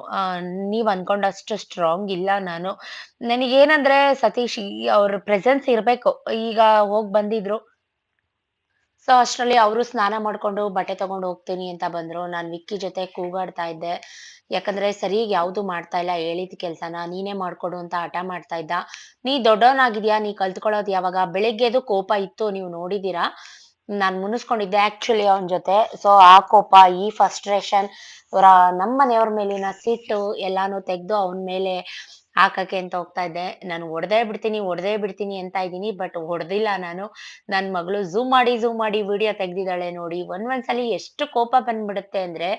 ನೀವು ಅನ್ಕೊಂಡಷ್ಟು ಸ್ಟ್ರಾಂಗ್ ಇಲ್ಲ ನಾನು. ನನಗೇನಂದ್ರೆ, ಸತೀಶ್ ಅವ್ರ ಪ್ರೆಸೆನ್ಸ್ ಇರಬೇಕು. ಈಗ ಹೋಗ್ ಬಂದಿದ್ರು ಸೊ ಅಷ್ಟರಲ್ಲಿ ಅವರು ಸ್ನಾನ ಮಾಡ್ಕೊಂಡು ಬಟ್ಟೆ ತಗೊಂಡು ಹೋಗ್ತೀನಿ ಅಂತ ಬಂದ್ರು. ನಾನ್ ವಿಕ್ಕಿ ಜೊತೆ ಕೂಗಾಡ್ತಾ ಇದ್ದೆ. ಯಾಕಂದ್ರೆ ಸರಿಯಾಗಿ ಯಾವ್ದು ಮಾಡ್ತಾ ಇಲ್ಲ, ಹೇಳಿದ ಕೆಲ್ಸನ, ನೀನೇ ಮಾಡ್ಕೊಡು ಅಂತ ಹಠ ಮಾಡ್ತಾ ಇದ್ದ. ನೀ ದೊಡ್ಡವನಾಗಿದ್ಯಾ? ನೀ ಕಲ್ತ್ಕೊಳ್ಳೋದು ಯಾವಾಗ? ಬೆಳಿಗ್ಗೆದು ಕೋಪ ಇತ್ತು, ನೀವು ನೋಡಿದೀರಾ? ನಾನ್ ಮುನಿಸ್ಕೊಂಡಿದ್ದೆ ಆಕ್ಚುಲಿ ಅವನ ಜೊತೆ. ಸೊ ಆ ಕೋಪ, ಈ ಫಸ್ಟ್ರೇಷನ್ ಅವರ ನಮ್ಮ ಮನೆಯವ್ರ ಮೇಲಿನ ಸಿಟ್ಟು ಎಲ್ಲಾನು ತೆಗ್ದು ಅವನ ಮೇಲೆ ಹಾಕಕ್ಕೆ ಅಂತ ಹೋಗ್ತಾ ಇದ್ದೆ. ನಾನು ಹೊಡೆದೇ ಬಿಡ್ತೀನಿ ಹೊಡೆದೇ ಬಿಡ್ತೀನಿ ಅಂತ ಇದ್ದೀನಿ, ಬಟ್ ಹೊಡೆದಿಲ್ಲ ನಾನು. ನನ್ನ ಮಗಳು ಝೂಮ್ ಮಾಡಿ ಝೂಮ್ ಮಾಡಿ ವಿಡಿಯೋ ತೆಗ್ದಿದ್ದಾಳೆ ನೋಡಿ. ಒಂದ್ ಒಂದ್ಸಲಿ ಎಷ್ಟು ಕೋಪ ಬಂದ್ಬಿಡುತ್ತೆ ಅಂದ್ರೆ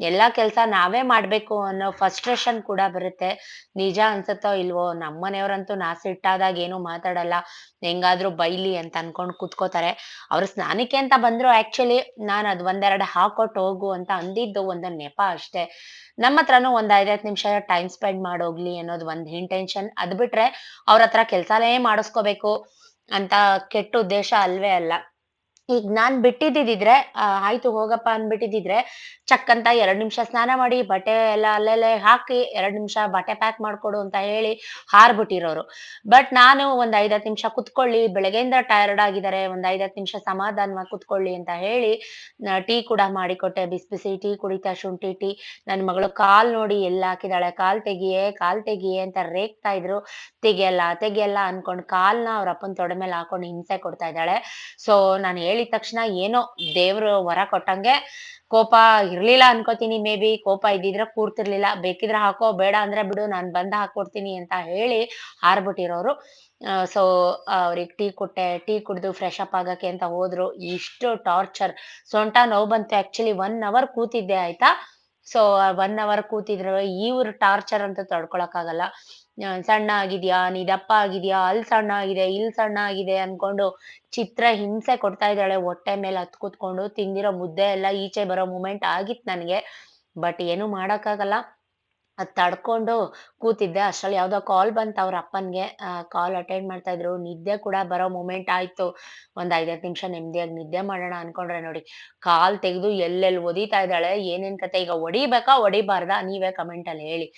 ಎಲ್ಲಾ ಕೆಲ್ಸ ನಾವೇ ಮಾಡ್ಬೇಕು ಅನ್ನೋ ಫಸ್ಟ್ರೇಷನ್ ಕೂಡ ಬರುತ್ತೆ. ನಿಜ ಅನ್ಸತ್ತೋ ಇಲ್ವೋ? ನಮ್ಮನೆಯವ್ರಂತೂ ನಾ ಸಿಟ್ಟಾದಾಗ ಏನು ಮಾತಾಡಲ್ಲ. ಹೆಂಗಾದ್ರೂ ಬೈಲಿ ಅಂತ ಅನ್ಕೊಂಡ್ ಕುತ್ಕೋತಾರೆ. ಅವ್ರ ಸ್ನಾನಕ್ಕೆ ಅಂತ ಬಂದ್ರು ಆಕ್ಚುಲಿ ನಾನ್ ಅದ್ ಒಂದೆರಡು ಹಾಕೊಟ್ಟು ಹೋಗು ಅಂತ ಅಂದಿದ್ದು ಒಂದು ನೆಪ ಅಷ್ಟೇ. ನಮ್ಮ ಹತ್ರನೂ ಒಂದ್ ಐದೈದು ನಿಮಿಷ ಟೈಮ್ ಸ್ಪೆಂಡ್ ಮಾಡೋಗ್ಲಿ ಅನ್ನೋದು ಒಂದ್ ಇಂಟೆನ್ಷನ್ ಅದ್ ಬಿಟ್ರೆ ಅವ್ರ ಹತ್ರ ಕೆಲ್ಸಾನೇ ಮಾಡಿಸ್ಕೋಬೇಕು ಅಂತ ಕೆಟ್ಟ ಉದ್ದೇಶ ಅಲ್ವೇ ಅಲ್ಲ. ಈಗ ನಾನ್ ಬಿಟ್ಟಿದ್ದಿದ್ರೆ ಆಯ್ತು ಹೋಗಪ್ಪ ಅನ್ಬಿಟ್ಟಿದ್ರೆ ಚಕ್ ಅಂತ ಎರಡ್ ನಿಮಿಷ ಸ್ನಾನ ಮಾಡಿ, ಬಟ್ಟೆ ಎಲ್ಲ ಅಲ್ಲೆಲ್ಲೇ ಹಾಕಿ, ಎರಡ್ ನಿಮಿಷ ಬಟ್ಟೆ ಪ್ಯಾಕ್ ಮಾಡ್ಕೊಡು ಅಂತ ಹೇಳಿ ಹಾರ್ಬಿಟ್ಟಿರೋರು. ಬಟ್ ನಾನು ಒಂದ್ ಐದತ್ ನಿಮಿಷ ಕುತ್ಕೊಳ್ಳಿ, ಬೆಳಗ್ಗೆಯಿಂದ ಟಯರ್ಡ್ ಆಗಿದ್ದಾರೆ, ಒಂದ್ ಐದತ್ ನಿಮಿಷ ಸಮಾಧಾನವಾಗಿ ಕುತ್ಕೊಳ್ಳಿ ಅಂತ ಹೇಳಿ ಟೀ ಕೂಡ ಮಾಡಿಕೊಟ್ಟೆ ಬಿಸಿ ಬಿಸಿ ಟೀ ಕುಡಿತಾ ಶುಂಠಿ ಟೀ. ನನ್ ಮಗಳು ಕಾಲ್ ನೋಡಿ ಎಲ್ಲ ಹಾಕಿದಾಳೆ, ಕಾಲ್ ತೆಗಿಯೇ ಕಾಲ್ ತೆಗಿಯೇ ಅಂತ ರೇಗ್ತಾ ಇದ್ರು. ತೆಗಿಯಲ್ಲ ತೆಗಿಯಲ್ಲ ಅನ್ಕೊಂಡ್ ಕಾಲ್ನ ಅವ್ರ ಅಪ್ಪನ್ ತೊಡೆ ಮೇಲೆ ಹಾಕೊಂಡು ಹಿಂಸೆ ಕೊಡ್ತಾ ಇದ್ದಾಳೆ. ಸೊ ನಾನು ಹೇಳಿದ ತಕ್ಷಣ ಏನೋ ದೇವ್ರು ವರ ಕೊಟ್ಟಂಗೆ ಕೋಪ ಇರ್ಲಿಲ್ಲ ಅನ್ಕೋತೀನಿ ಮೇ ಬಿ, ಕೋಪ ಇದ್ದಿದ್ರೆ ಕೂರ್ತಿರ್ಲಿಲ್ಲ. ಬೇಕಿದ್ರೆ ಹಾಕೋ, ಬೇಡ ಅಂದ್ರೆ ಬಿಡು, ನಾನ್ ಬಂದ್ ಹಾಕೊಡ್ತೀನಿ ಅಂತ ಹೇಳಿ ಹಾರ್ಬಿಟ್ಟಿರೋರು. ಸೊ ಅವ್ರಿಗೆ ಟೀ ಕೊಟ್ಟೆ, ಟೀ ಕುಡಿದು ಫ್ರೆಶ್ ಅಪ್ ಆಗಕ್ಕೆ ಅಂತ ಹೋದ್ರು. ಇಷ್ಟು ಟಾರ್ಚರ್ ಸೊಂಟ ನೋವು ಬಂತು. ಆಕ್ಚುಲಿ ಒನ್ ಅವರ್ ಕೂತಿದ್ದೆ, ಆಯ್ತಾ? ಸೊ ಒನ್ ಅವರ್ ಕೂತಿದ್ರು ಇವ್ರ ಟಾರ್ಚರ್ ಅಂತ ತಡ್ಕೊಳಕ್ಕಾಗಲ್ಲ. ಸಣ್ಣ ಆಗಿದ್ಯಾ, ನೀ ದಪ್ಪ ಆಗಿದ್ಯಾ, ಅಲ್ಲಿ ಸಣ್ಣ ಆಗಿದೆ, ಇಲ್ಲಿ ಸಣ್ಣ ಆಗಿದೆ ಅನ್ಕೊಂಡು ಚಿತ್ರ ಹಿಂಸೆ ಕೊಡ್ತಾ ಇದ್ದಾಳೆ, ಹೊಟ್ಟೆ ಮೇಲೆ ಹತ್ ಕೂತ್ಕೊಂಡು ತಿಂದಿರೋ ಮುದ್ದೆ ಎಲ್ಲ ಈಚೆ ಬರೋ ಮೂಮೆಂಟ್ ಆಗಿತ್ತು ನನಗೆ. ಬಟ್ ಏನು ಮಾಡೋಕ್ಕಾಗಲ್ಲ. ಅದ್ ತಡ್ಕೊಂಡು ಕೂತಿದ್ದೆ. ಅಷ್ಟ್ರಲ್ಲಿ ಯಾವ್ದೋ ಕಾಲ್ ಬಂತ ಅವ್ರ ಅಪ್ಪನ್ಗೆ. ಕಾಲ್ ಅಟೆಂಡ್ ಮಾಡ್ತಾ ಇದ್ರು. ನಿದ್ದೆ ಕೂಡ ಬರೋ ಮೂಮೆಂಟ್ ಆಯ್ತು. ಒಂದ್ ಐದತ್ತು ನಿಮಿಷ ನೆಮ್ಮದಿಯಾಗಿ ನಿದ್ದೆ ಮಾಡೋಣ ಅನ್ಕೊಂಡ್ರೆ ನೋಡಿ. ಕಾಲ್ ತೆಗೆದು ಎಲ್ಲೆಲ್ಲಿ ಒದಿತಾ ಇದ್ದಾಳೆ, ಏನೇನ್ ಕತೆ, ಈಗ ಒಡಿಬೇಕಾ ಹೊಡಿಬಾರ್ದಾ ನೀವೇ ಕಮೆಂಟ್ ಅಲ್ಲಿ ಹೇಳಿ.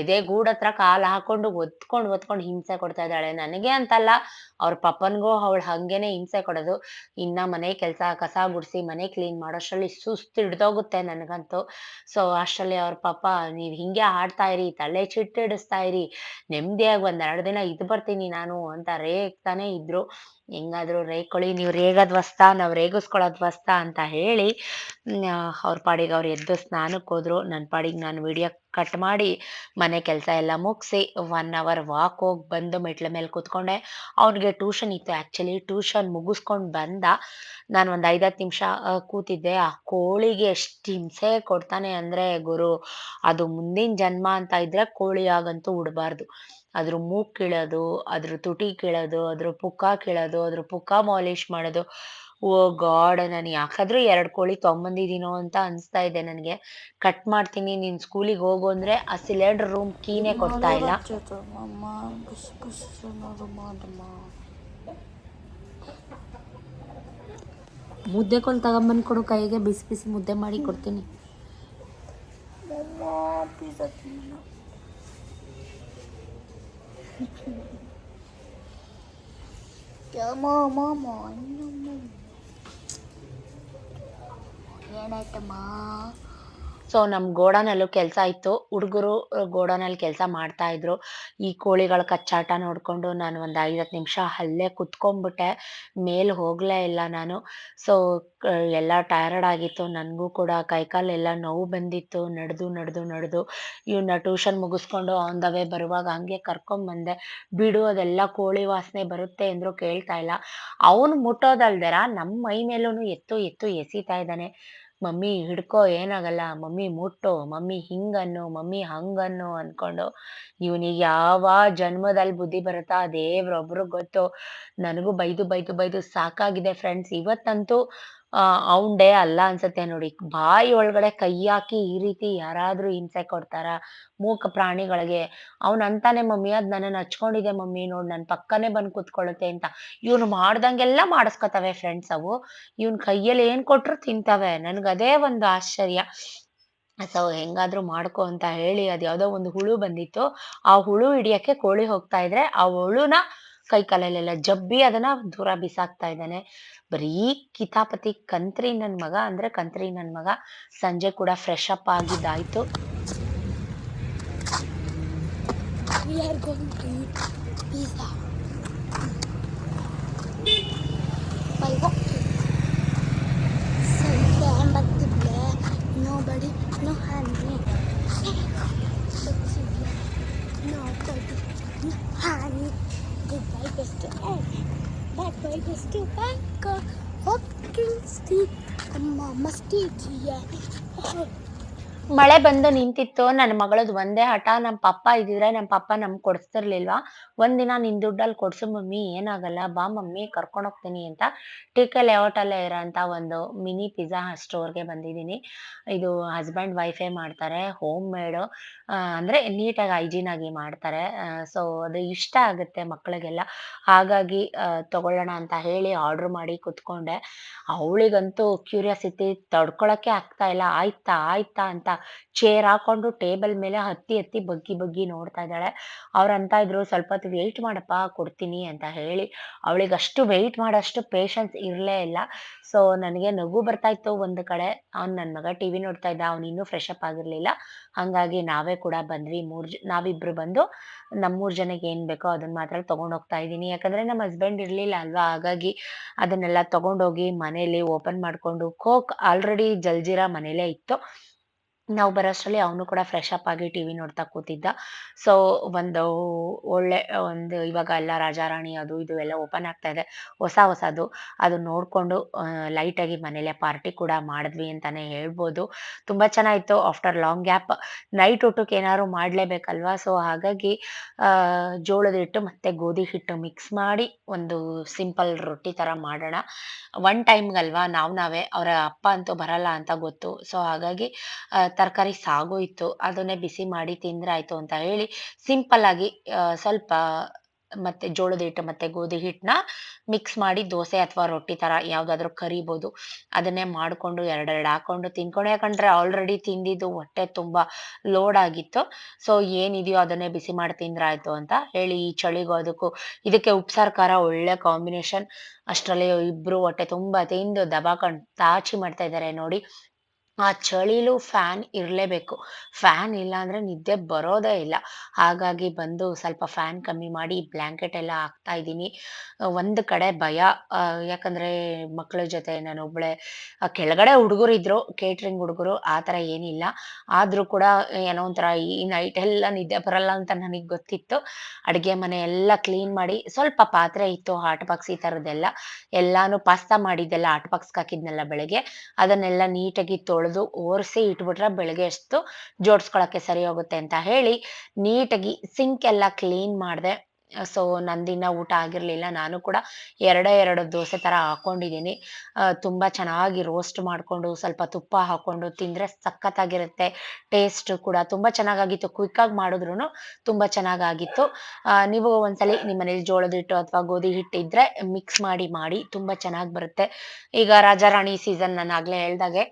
ಎದೆ ಗೂಡ್ ಹತ್ರ ಕಾಲ್ ಹಾಕೊಂಡು ಒತ್ಕೊಂಡ್ ಒತ್ಕೊಂಡು ಹಿಂಸೆ ಕೊಡ್ತಾ ಇದ್ದಾಳೆ. ನನಗೆ ಅಂತಲ್ಲ, ಅವ್ರ ಪಪ್ಪನ್ಗೂ ಅವಳು ಹಂಗೇನೆ ಹಿಂಸೆ ಕೊಡೋದು. ಇನ್ನ ಮನೆ ಕೆಲಸ, ಕಸ ಗುಡಿಸಿ, ಮನೆ ಕ್ಲೀನ್ ಮಾಡೋಷ್ಟರಲ್ಲಿ ಸುಸ್ತು ಹಿಡ್ದೋಗುತ್ತೆ ನನಗಂತೂ. ಸೊ ಅಷ್ಟರಲ್ಲಿ ಅವ್ರ ಪಾಪ ನೀವ್ ಹಿಂಗೆ ಆಡ್ತಾ ಇರಿ, ತಲೆ ಚಿಟ್ಟಿಡಿಸ್ತಾ ಇರಿ. ನೆಮ್ಮದಿಯಾಗಿ ಒಂದೆರಡು ದಿನ ಇದು ಬರ್ತೀನಿ ನಾನು ಅಂತ ರೇಗ್ತಾನೆ ಇದ್ರು. ಹೆಂಗಾದ್ರು ರೇಗ್ಕೊಳ್ಳಿ ನೀವು ರೇಗದ್ ವಸ್ತ, ನಾವು ರೇಗಿಸ್ಕೊಳ್ಳೋದ್ ವಸ್ತ ಅಂತ ಹೇಳಿ ಅವ್ರ ಪಾಡಿಗೆ ಅವ್ರು ಎದ್ದು ಸ್ನಾನಕ್ಕೆ ಹೋದ್ರು. ನನ್ನ ಪಾಡಿಗೆ ನಾನು ವಿಡಿಯೋ ಕಟ್ ಮಾಡಿ ಮನೆ ಕೆಲಸ ಎಲ್ಲ ಮುಗಿಸಿ, ಒನ್ ಅವರ್ ವಾಕ್ ಹೋಗಿ ಬಂದು ಮೆಟ್ಲ ಮೇಲೆ ಕೂತ್ಕೊಂಡೆ. ಅವ್ನಿಗೆ ಟ್ಯೂಷನ್ ಇತ್ತು ಆ್ಯಕ್ಚುಲಿ ಟ್ಯೂಷನ್ ಮುಗಿಸ್ಕೊಂಡು ಬಂದ. ನಾನು ಒಂದು ಐದತ್ತು ನಿಮಿಷ ಕೂತಿದ್ದೆ. ಆ ಕೋಳಿಗೆ ಎಷ್ಟು ಹಿಂಸೆ ಕೊಡ್ತಾನೆ ಅಂದರೆ ಗುರು, ಅದು ಮುಂದಿನ ಜನ್ಮ ಅಂತ ಇದ್ರೆ ಕೋಳಿಯಾಗಂತೂ ಉಡ್ಬಾರ್ದು. ಅದ್ರ ಮೂಗ್ ಕೀಳೋದು ಅದ್ರ ತುಟಿ ಕೀಳೋದು ಅದ್ರ ಪುಕ್ಕ ಕೀಳೋದು ಅದ್ರ ಪುಕ್ಕ ಮಾಲಿಶ್ ಮಾಡೋದು. ಓ ಗಾಡ್ ನಾನು ಯಾಕಾದ್ರೂ ಎರಡು ಕೋಳಿ ತಗೊಂಬಂದಿದೀನೋ ಅಂತ ಅನ್ಸ್ತಾ ಇದೆ ನನಗೆ. ಕಟ್ ಮಾಡ್ತೀನಿ ನೀನ್ ಸ್ಕೂಲಿಗೆ ಹೋಗು ಅಂದರೆ ಆ ಸಿಲಿಂಡರ್ ರೂಮ್ ಕೀನೇ ಕೊಡ್ತಾ ಇಲ್ಲ. ಮುದ್ದೆ ಕೊಲ್ ತಗೊಂಬಂದು ಕೊಡು ಕೈಗೆ ಬಿಸಿ ಬಿಸಿ ಮುದ್ದೆ ಮಾಡಿ ಕೊಡ್ತೀನಿ. chợ mơ mơ mỏi nhung nhung. Nghe này chợ mơ so ನಮ್ಮ ಗೋಡನಲ್ಲೂ ಕೆಲಸ ಇತ್ತು. ಹುಡುಗರು ಗೋಡನಲ್ಲಿ ಕೆಲಸ ಮಾಡ್ತಾ ಇದ್ರು. ಈ ಕೋಳಿಗಳ ಕಚ್ಚಾಟ ನೋಡಿಕೊಂಡು ನಾನು ಒಂದು ಐವತ್ತು ನಿಮಿಷ ಅಲ್ಲೇ ಕುತ್ಕೊಂಡ್ಬಿಟ್ಟೆ ಮೇಲೆ ಹೋಗಲೇ ಇಲ್ಲ ನಾನು. ಸೊ ಎಲ್ಲ ಟಯರ್ಡ್ ಆಗಿತ್ತು. ನನಗೂ ಕೂಡ ಕೈಕಾಲೆಲ್ಲ ನೋವು ಬಂದಿತ್ತು. ನಡೆದು ನಡೆದು ನಡೆದು. ಇವನ್ನ ಟ್ಯೂಷನ್ ಮುಗಿಸ್ಕೊಂಡು ಆನ್ ದ ವೇ ಬರುವಾಗ ಹಂಗೆ ಕರ್ಕೊಂಬಂದೆ ಬಿಡು, ಅದೆಲ್ಲ ಕೋಳಿ ವಾಸನೆ ಬರುತ್ತೆ ಅಂದ್ರು ಕೇಳ್ತಾ ಇಲ್ಲ. ಅವನು ಮುಟ್ಟೋದಲ್ದರ? ನಮ್ಮ ಮೈ ಮೇಲೂ ಎತ್ತು ಎತ್ತು ಎಸಿತಾ ಇದ್ದಾನೆ. ಮಮ್ಮಿ ಹಿಡ್ಕೋ, ಏನಾಗಲ್ಲ. ಮಮ್ಮಿ ಮುಟ್ಟು, ಮಮ್ಮಿ ಹಿಂಗನ್ನು, ಮಮ್ಮಿ ಹಂಗನ್ನು ಅನ್ಕೊಂಡು ಇವನಿಗೆ ಯಾವ ಜನ್ಮದಲ್ಲಿ ಬುದ್ಧಿ ಬರುತ್ತಾ ದೇವ್ರ ಒಬ್ರು ಗೊತ್ತು. ನನಗೂ ಬೈದು ಬೈದು ಬೈದು ಸಾಕಾಗಿದೆ ಫ್ರೆಂಡ್ಸ್ ಇವತ್ತಂತೂ ಅವನ್ ಡೇ ಅಲ್ಲ ಅನ್ಸತ್ತೆ ನೋಡಿ. ಬಾಯಿ ಒಳಗಡೆ ಕೈ ಹಾಕಿ ಈ ರೀತಿ ಯಾರಾದ್ರೂ ಹಿಂಸೆ ಕೊಡ್ತಾರ? ಮೂಕ ಪ್ರಾಣಿಗಳಿಗೆ. ಅವ್ನ್ ಅಂತಾನೆ, ಮಮ್ಮಿ, ಅದ್ ನನ್ನ ಹಚ್ಕೊಂಡಿದೆ ಮಮ್ಮಿ, ನೋಡ್ ನನ್ ಪಕ್ಕನೆ ಬಂದ್ ಕೂತ್ಕೊಳ್ಳುತ್ತೆ ಅಂತ. ಇವ್ನು ಮಾಡ್ದಂಗೆಲ್ಲ ಮಾಡಿಸ್ಕೊತವೆ ಫ್ರೆಂಡ್ಸ್ ಅವು. ಇವ್ನ್ ಕೈಯಲ್ಲಿ ಏನ್ ಕೊಟ್ರು ತಿಂತವೆ. ನನ್ಗ್ ಅದೇ ಒಂದು ಆಶ್ಚರ್ಯ. ಸೊ ಹೆಂಗಾದ್ರೂ ಮಾಡ್ಕೊ ಅಂತ ಹೇಳಿ ಅದ್ಯಾವುದೋ ಒಂದು ಹುಳು ಬಂದಿತ್ತು. ಆ ಹುಳು ಹಿಡಿಯಕ್ಕೆ ಕೋಳಿ ಹೋಗ್ತಾ ಇದ್ರೆ ಆ ಹುಳುನ ಕೈ ಕಾಲಲ್ಲೆಲ್ಲ ಜಬ್ಬಿ ಅದನ್ನ ದೂರ ಬಿಸಾಕ್ತಾ ಇದ್ದಾನೆ ಬರೀ ಕಿತಾಪತಿ ಕಂತ್ರಿ ನನ್ ಮಗ ಅಂದ್ರೆ ಕಂತ್ರಿ ನನ್ ಮಗ ಸಂಜೆ ಕೂಡ fresh up ಆಗಿದ್ದಾಯ್ತು We are going to eat pizza. By walking. Sunday but the black. Nobody, no honey. Goodbye, Mr. goes to Ed. Bad boy goes to Banker. Uh, Hopkins Street. And uh, Mama's teacher. ಮಳೆ ಬಂದು ನಿಂತಿತ್ತು ನನ್ನ ಮಗಳದ್ ಒಂದೇ ಹಠ ನಮ್ಮ ಪಪ್ಪ ಇದ್ದಿದ್ರೆ ನಮ್ ಪಪ್ಪ ನಮ್ ಕೊಡ್ಸ್ತಿರ್ಲಿಲ್ವಾ? ಒಂದಿನ ನಿನ್ ದುಡ್ಡಲ್ಲಿ ಕೊಡ್ಸು ಮಮ್ಮಿ, ಏನಾಗಲ್ಲ, ಬಾ ಮಮ್ಮಿ, ಕರ್ಕೊಂಡು ಹೋಗ್ತೀನಿ ಅಂತ ಟಿಕೆ ಲೇಔಟ್ ಅಲ್ಲೇ ಇರೋಂತ ಒಂದು ಮಿನಿ ಪಿಜ್ಜಾ ಸ್ಟೋರ್ಗೆ ಬಂದಿದ್ದೀನಿ. ಇದು ಹಸ್ಬೆಂಡ್ ವೈಫೇ ಮಾಡ್ತಾರೆ, ಹೋಮ್ ಮೇಡ್. ಅಂದ್ರೆ ನೀಟಾಗಿ ಹೈಜೀನ್ ಆಗಿ ಮಾಡ್ತಾರೆ. ಸೊ ಅದು ಇಷ್ಟ ಆಗುತ್ತೆ ಮಕ್ಕಳಿಗೆಲ್ಲ ಹಾಗಾಗಿ ತಗೊಳ್ಳೋಣ ಅಂತ ಹೇಳಿ ಆರ್ಡರ್ ಮಾಡಿ ಕುತ್ಕೊಂಡೆ. ಅವಳಿಗಂತೂ ಕ್ಯೂರಿಯಾಸಿಟಿ ತಡ್ಕೊಳಕ್ಕೆ ಆಗ್ತಾ ಇಲ್ಲ. ಆಯ್ತಾ ಆಯ್ತಾ ಅಂತ ಚೇರ್ ಹಾಕೊಂಡು ಟೇಬಲ್ ಮೇಲೆ ಹತ್ತಿ ಹತ್ತಿ ಬಗ್ಗಿ ಬಗ್ಗಿ ನೋಡ್ತಾ ಇದ್ದಾಳೆ. ಅವ್ರು ಅಂತ ಇದ್ರು, ಸ್ವಲ್ಪ ಹೊತ್ತು ವೆಯ್ಟ್ ಮಾಡಪ್ಪ, ಕೊಡ್ತೀನಿ ಅಂತ ಹೇಳಿ ಅವಳಿಗೆ ಅಷ್ಟು ವೆಯ್ಟ್ ಮಾಡೋಷ್ಟು ಪೇಷನ್ಸ್ ಇರಲೇ ಇಲ್ಲ. ಸೊ ನನಗೆ ನಗು ಬರ್ತಾ ಇತ್ತು ಒಂದು ಕಡೆ. ಅವ್ನು ನನ್ನ ಮಗ ಟಿ ವಿ ನೋಡ್ತಾ ಇದ್ದ, ಅವ್ನು ಇನ್ನೂ ಫ್ರೆಶ್ ಅಪ್ ಆಗಿರ್ಲಿಲ್ಲ. ಹಂಗಾಗಿ ನಾವೇ ಕೂಡ ಬಂದ್ವಿ. ಮೂರ್ ನಾವಿಬ್ರು ಬಂದು ನಮ್ಮ ಮೂರ್ ಜನಕ್ಕೆ ಏನ್ ಬೇಕೋ ಅದನ್ನ ಮಾತ್ರ ಹೋಗ್ತಾ ಇದ್ದೀನಿ. ಯಾಕಂದ್ರೆ ನಮ್ಮ ಹಸ್ಬೆಂಡ್ ಇರ್ಲಿಲ್ಲ ಅಲ್ವಾ? ಹಾಗಾಗಿ ಅದನ್ನೆಲ್ಲ ತಗೊಂಡೋಗಿ ಮನೇಲಿ ಓಪನ್ ಮಾಡ್ಕೊಂಡು ಕೋಕ್ ಆಲ್ರೆಡಿ ಜಲ್ಜೀರಾ ಮನೇಲೇ ಇತ್ತು. ನಾವು ಬರೋಷ್ಟರಲ್ಲಿ ಅವನು ಕೂಡ ಫ್ರೆಶ್ ಅಪ್ ಆಗಿ ಟಿವಿ ನೋಡ್ತಾ ಕೂತಿದ್ದ. ಸೊ ಒಂದು ಒಳ್ಳೆ, ಒಂದು ಇವಾಗ ಎಲ್ಲ ರಾಜಾರಾಣಿ ಅದು ಇದು ಎಲ್ಲ ಓಪನ್ ಆಗ್ತಾ ಇದೆ. ಹೊಸ ಹೊಸದು. ಅದು ನೋಡಿಕೊಂಡು ಲೈಟಾಗಿ ಮನೇಲೆ ಪಾರ್ಟಿ ಕೂಡ ಮಾಡಿದ್ವಿ ಅಂತಾನೆ ಹೇಳ್ಬೋದು. ತುಂಬ ಚೆನ್ನಾಗಿತ್ತು. ಆಫ್ಟರ್ ಲಾಂಗ್ ಗ್ಯಾಪ್ ನೈಟ್ ಊಟಕ್ಕೆ ಏನಾದ್ರು ಮಾಡಲೇಬೇಕಲ್ವಾ? ಸೊ ಹಾಗಾಗಿ ಜೋಳದ ಹಿಟ್ಟು ಮತ್ತೆ ಗೋಧಿ ಹಿಟ್ಟು ಮಿಕ್ಸ್ ಮಾಡಿ ಒಂದು ಸಿಂಪಲ್ ರೊಟ್ಟಿ ಥರ ಮಾಡೋಣ. ಒನ್ ಟೈಮ್ಗಲ್ವಾ ನಾವು ನಾವೇ. ಅವರ ಅಪ್ಪ ಅಂತೂ ಬರಲ್ಲ ಅಂತ ಗೊತ್ತು. ಸೊ ಹಾಗಾಗಿ ತರಕಾರಿ ಸಾಗು ಇತ್ತು ಅದನ್ನೇ ಬಿಸಿ ಮಾಡಿ ತಿಂದ್ರಾಯ್ತು ಅಂತ ಹೇಳಿ ಸಿಂಪಲ್ ಆಗಿ ಸ್ವಲ್ಪ ಮತ್ತೆ ಜೋಳದ ಹಿಟ್ಟು ಮತ್ತೆ ಗೋಧಿ ಹಿಟ್ಟನ್ನ ಮಿಕ್ಸ್ ಮಾಡಿ ದೋಸೆ ಅಥವಾ ರೊಟ್ಟಿ ತರ ಯಾವ್ದಾದ್ರು ಕರಿಬಹುದು ಅದನ್ನೇ ಮಾಡ್ಕೊಂಡು ಎರಡೆರಡು ಹಾಕೊಂಡು ತಿನ್ಕೊಂಡು, ಯಾಕಂದ್ರೆ ಆಲ್ರೆಡಿ ತಿಂದಿದ್ದು ಹೊಟ್ಟೆ ತುಂಬಾ ಲೋಡ್ ಆಗಿತ್ತು. ಸೊ ಏನಿದೆಯೋ ಅದನ್ನೇ ಬಿಸಿ ಮಾಡಿ ತಿಂದ್ರಾಯ್ತು ಅಂತ ಹೇಳಿ ಈ ಚಳಿಗೂ ಇದಕ್ಕೆ ಉಪ್ಸಾರು, ಖಾರ ಒಳ್ಳೆ ಕಾಂಬಿನೇಷನ್ ಅಷ್ಟರಲ್ಲಿ ಇಬ್ರು ಹೊಟ್ಟೆ ತುಂಬಾ ತಿಂದು ದಬಾಕೊಂಡು ತಾಚಿ ಮಾಡ್ತಾ ಇದ್ದಾರೆ ನೋಡಿ. ಆ ಚಳಿಲೂ ಫ್ಯಾನ್ ಇರಲೇಬೇಕು. ಫ್ಯಾನ್ ಇಲ್ಲ ಅಂದರೆ ನಿದ್ದೆ ಬರೋದೇ ಇಲ್ಲ. ಹಾಗಾಗಿ ಬಂದು ಸ್ವಲ್ಪ ಫ್ಯಾನ್ ಕಮ್ಮಿ ಮಾಡಿ ಬ್ಲಾಂಕೆಟ್ ಎಲ್ಲ ಹಾಕ್ತಾ ಇದ್ದೀನಿ. ಒಂದು ಕಡೆ ಭಯ. ಯಾಕಂದರೆ ಮಕ್ಕಳ ಜೊತೆ ನಾನು ಒಬ್ಬಳೆ ಕೆಳಗಡೆ ಹುಡುಗರು ಇದ್ರು ಕೇಟ್ರಿಂಗ್ ಹುಡುಗರು, ಆ ಥರ ಏನಿಲ್ಲ. ಆದ್ರೂ ಕೂಡ ಏನೋ ಒಂಥರ ಈ ನೈಟ್ ಎಲ್ಲ ನಿದ್ದೆ ಬರಲ್ಲ ಅಂತ ನನಗೆ ಗೊತ್ತಿತ್ತು. ಅಡುಗೆ ಮನೆ ಎಲ್ಲ ಕ್ಲೀನ್ ಮಾಡಿ ಸ್ವಲ್ಪ ಪಾತ್ರೆ ಇತ್ತು ಹಾಟ್ ಬಾಕ್ಸ್ ಈ ಥರದ್ದೆಲ್ಲ. ಎಲ್ಲಾನು ಪಾಸ್ತಾ ಮಾಡಿದ್ದೆಲ್ಲ ಹಾಟ್ ಬಾಕ್ಸ್ ಹಾಕಿದ್ನೆಲ್ಲ ಬೆಳಗ್ಗೆ. ಅದನ್ನೆಲ್ಲ ನೀಟಾಗಿ ತೊಳೆದು ಒರೆಸಿ ಇಟ್ಬಿಟ್ರೆ ಬೆಳಗ್ಗೆ ಅಷ್ಟು ಜೋಡಿಸ್ಕೊಳಕ್ಕೆ ಸರಿ ಹೋಗುತ್ತೆ ಅಂತ ಹೇಳಿ ನೀಟಾಗಿ ಸಿಂಕ್ ಎಲ್ಲ ಕ್ಲೀನ್ ಮಾಡಿದೆ. ಸೊ ನಂದಿನ ಊಟ ಆಗಿರಲಿಲ್ಲ, ನಾನು ಕೂಡ ಎರಡೇ ಎರಡು ದೋಸೆ ತರ ಹಾಕೊಂಡಿದ್ದೀನಿ. ತುಂಬ ಚೆನ್ನಾಗಿ ರೋಸ್ಟ್ ಮಾಡಿಕೊಂಡು, ಸ್ವಲ್ಪ ತುಪ್ಪ ಹಾಕೊಂಡು ತಿಂದ್ರೆ ಸಖತ್ತಾಗಿರುತ್ತೆ ಟೇಸ್ಟ್ ಕೂಡ ತುಂಬಾ ಚೆನ್ನಾಗಾಗಿತ್ತು. ಕ್ವಿಕ್ ಆಗಿ ಮಾಡಿದ್ರು ತುಂಬಾ ಚೆನ್ನಾಗಾಗಿತ್ತು. ನೀವು ಒಂದ್ಸಲಿ ನಿಮ್ಮ ಮನೇಲಿ ಜೋಳದ ಹಿಟ್ಟು ಅಥವಾ ಗೋಧಿ ಹಿಟ್ಟು ಇದ್ರೆ ಮಿಕ್ಸ್ ಮಾಡಿ ಮಾಡಿ ತುಂಬಾ ಚೆನ್ನಾಗಿ ಬರುತ್ತೆ. ಈಗ ರಾಜಾರಾಣಿ ಸೀಸನ್ ನಾನು ಆಗ್ಲೇ ಹೇಳ್ದಾಗೆ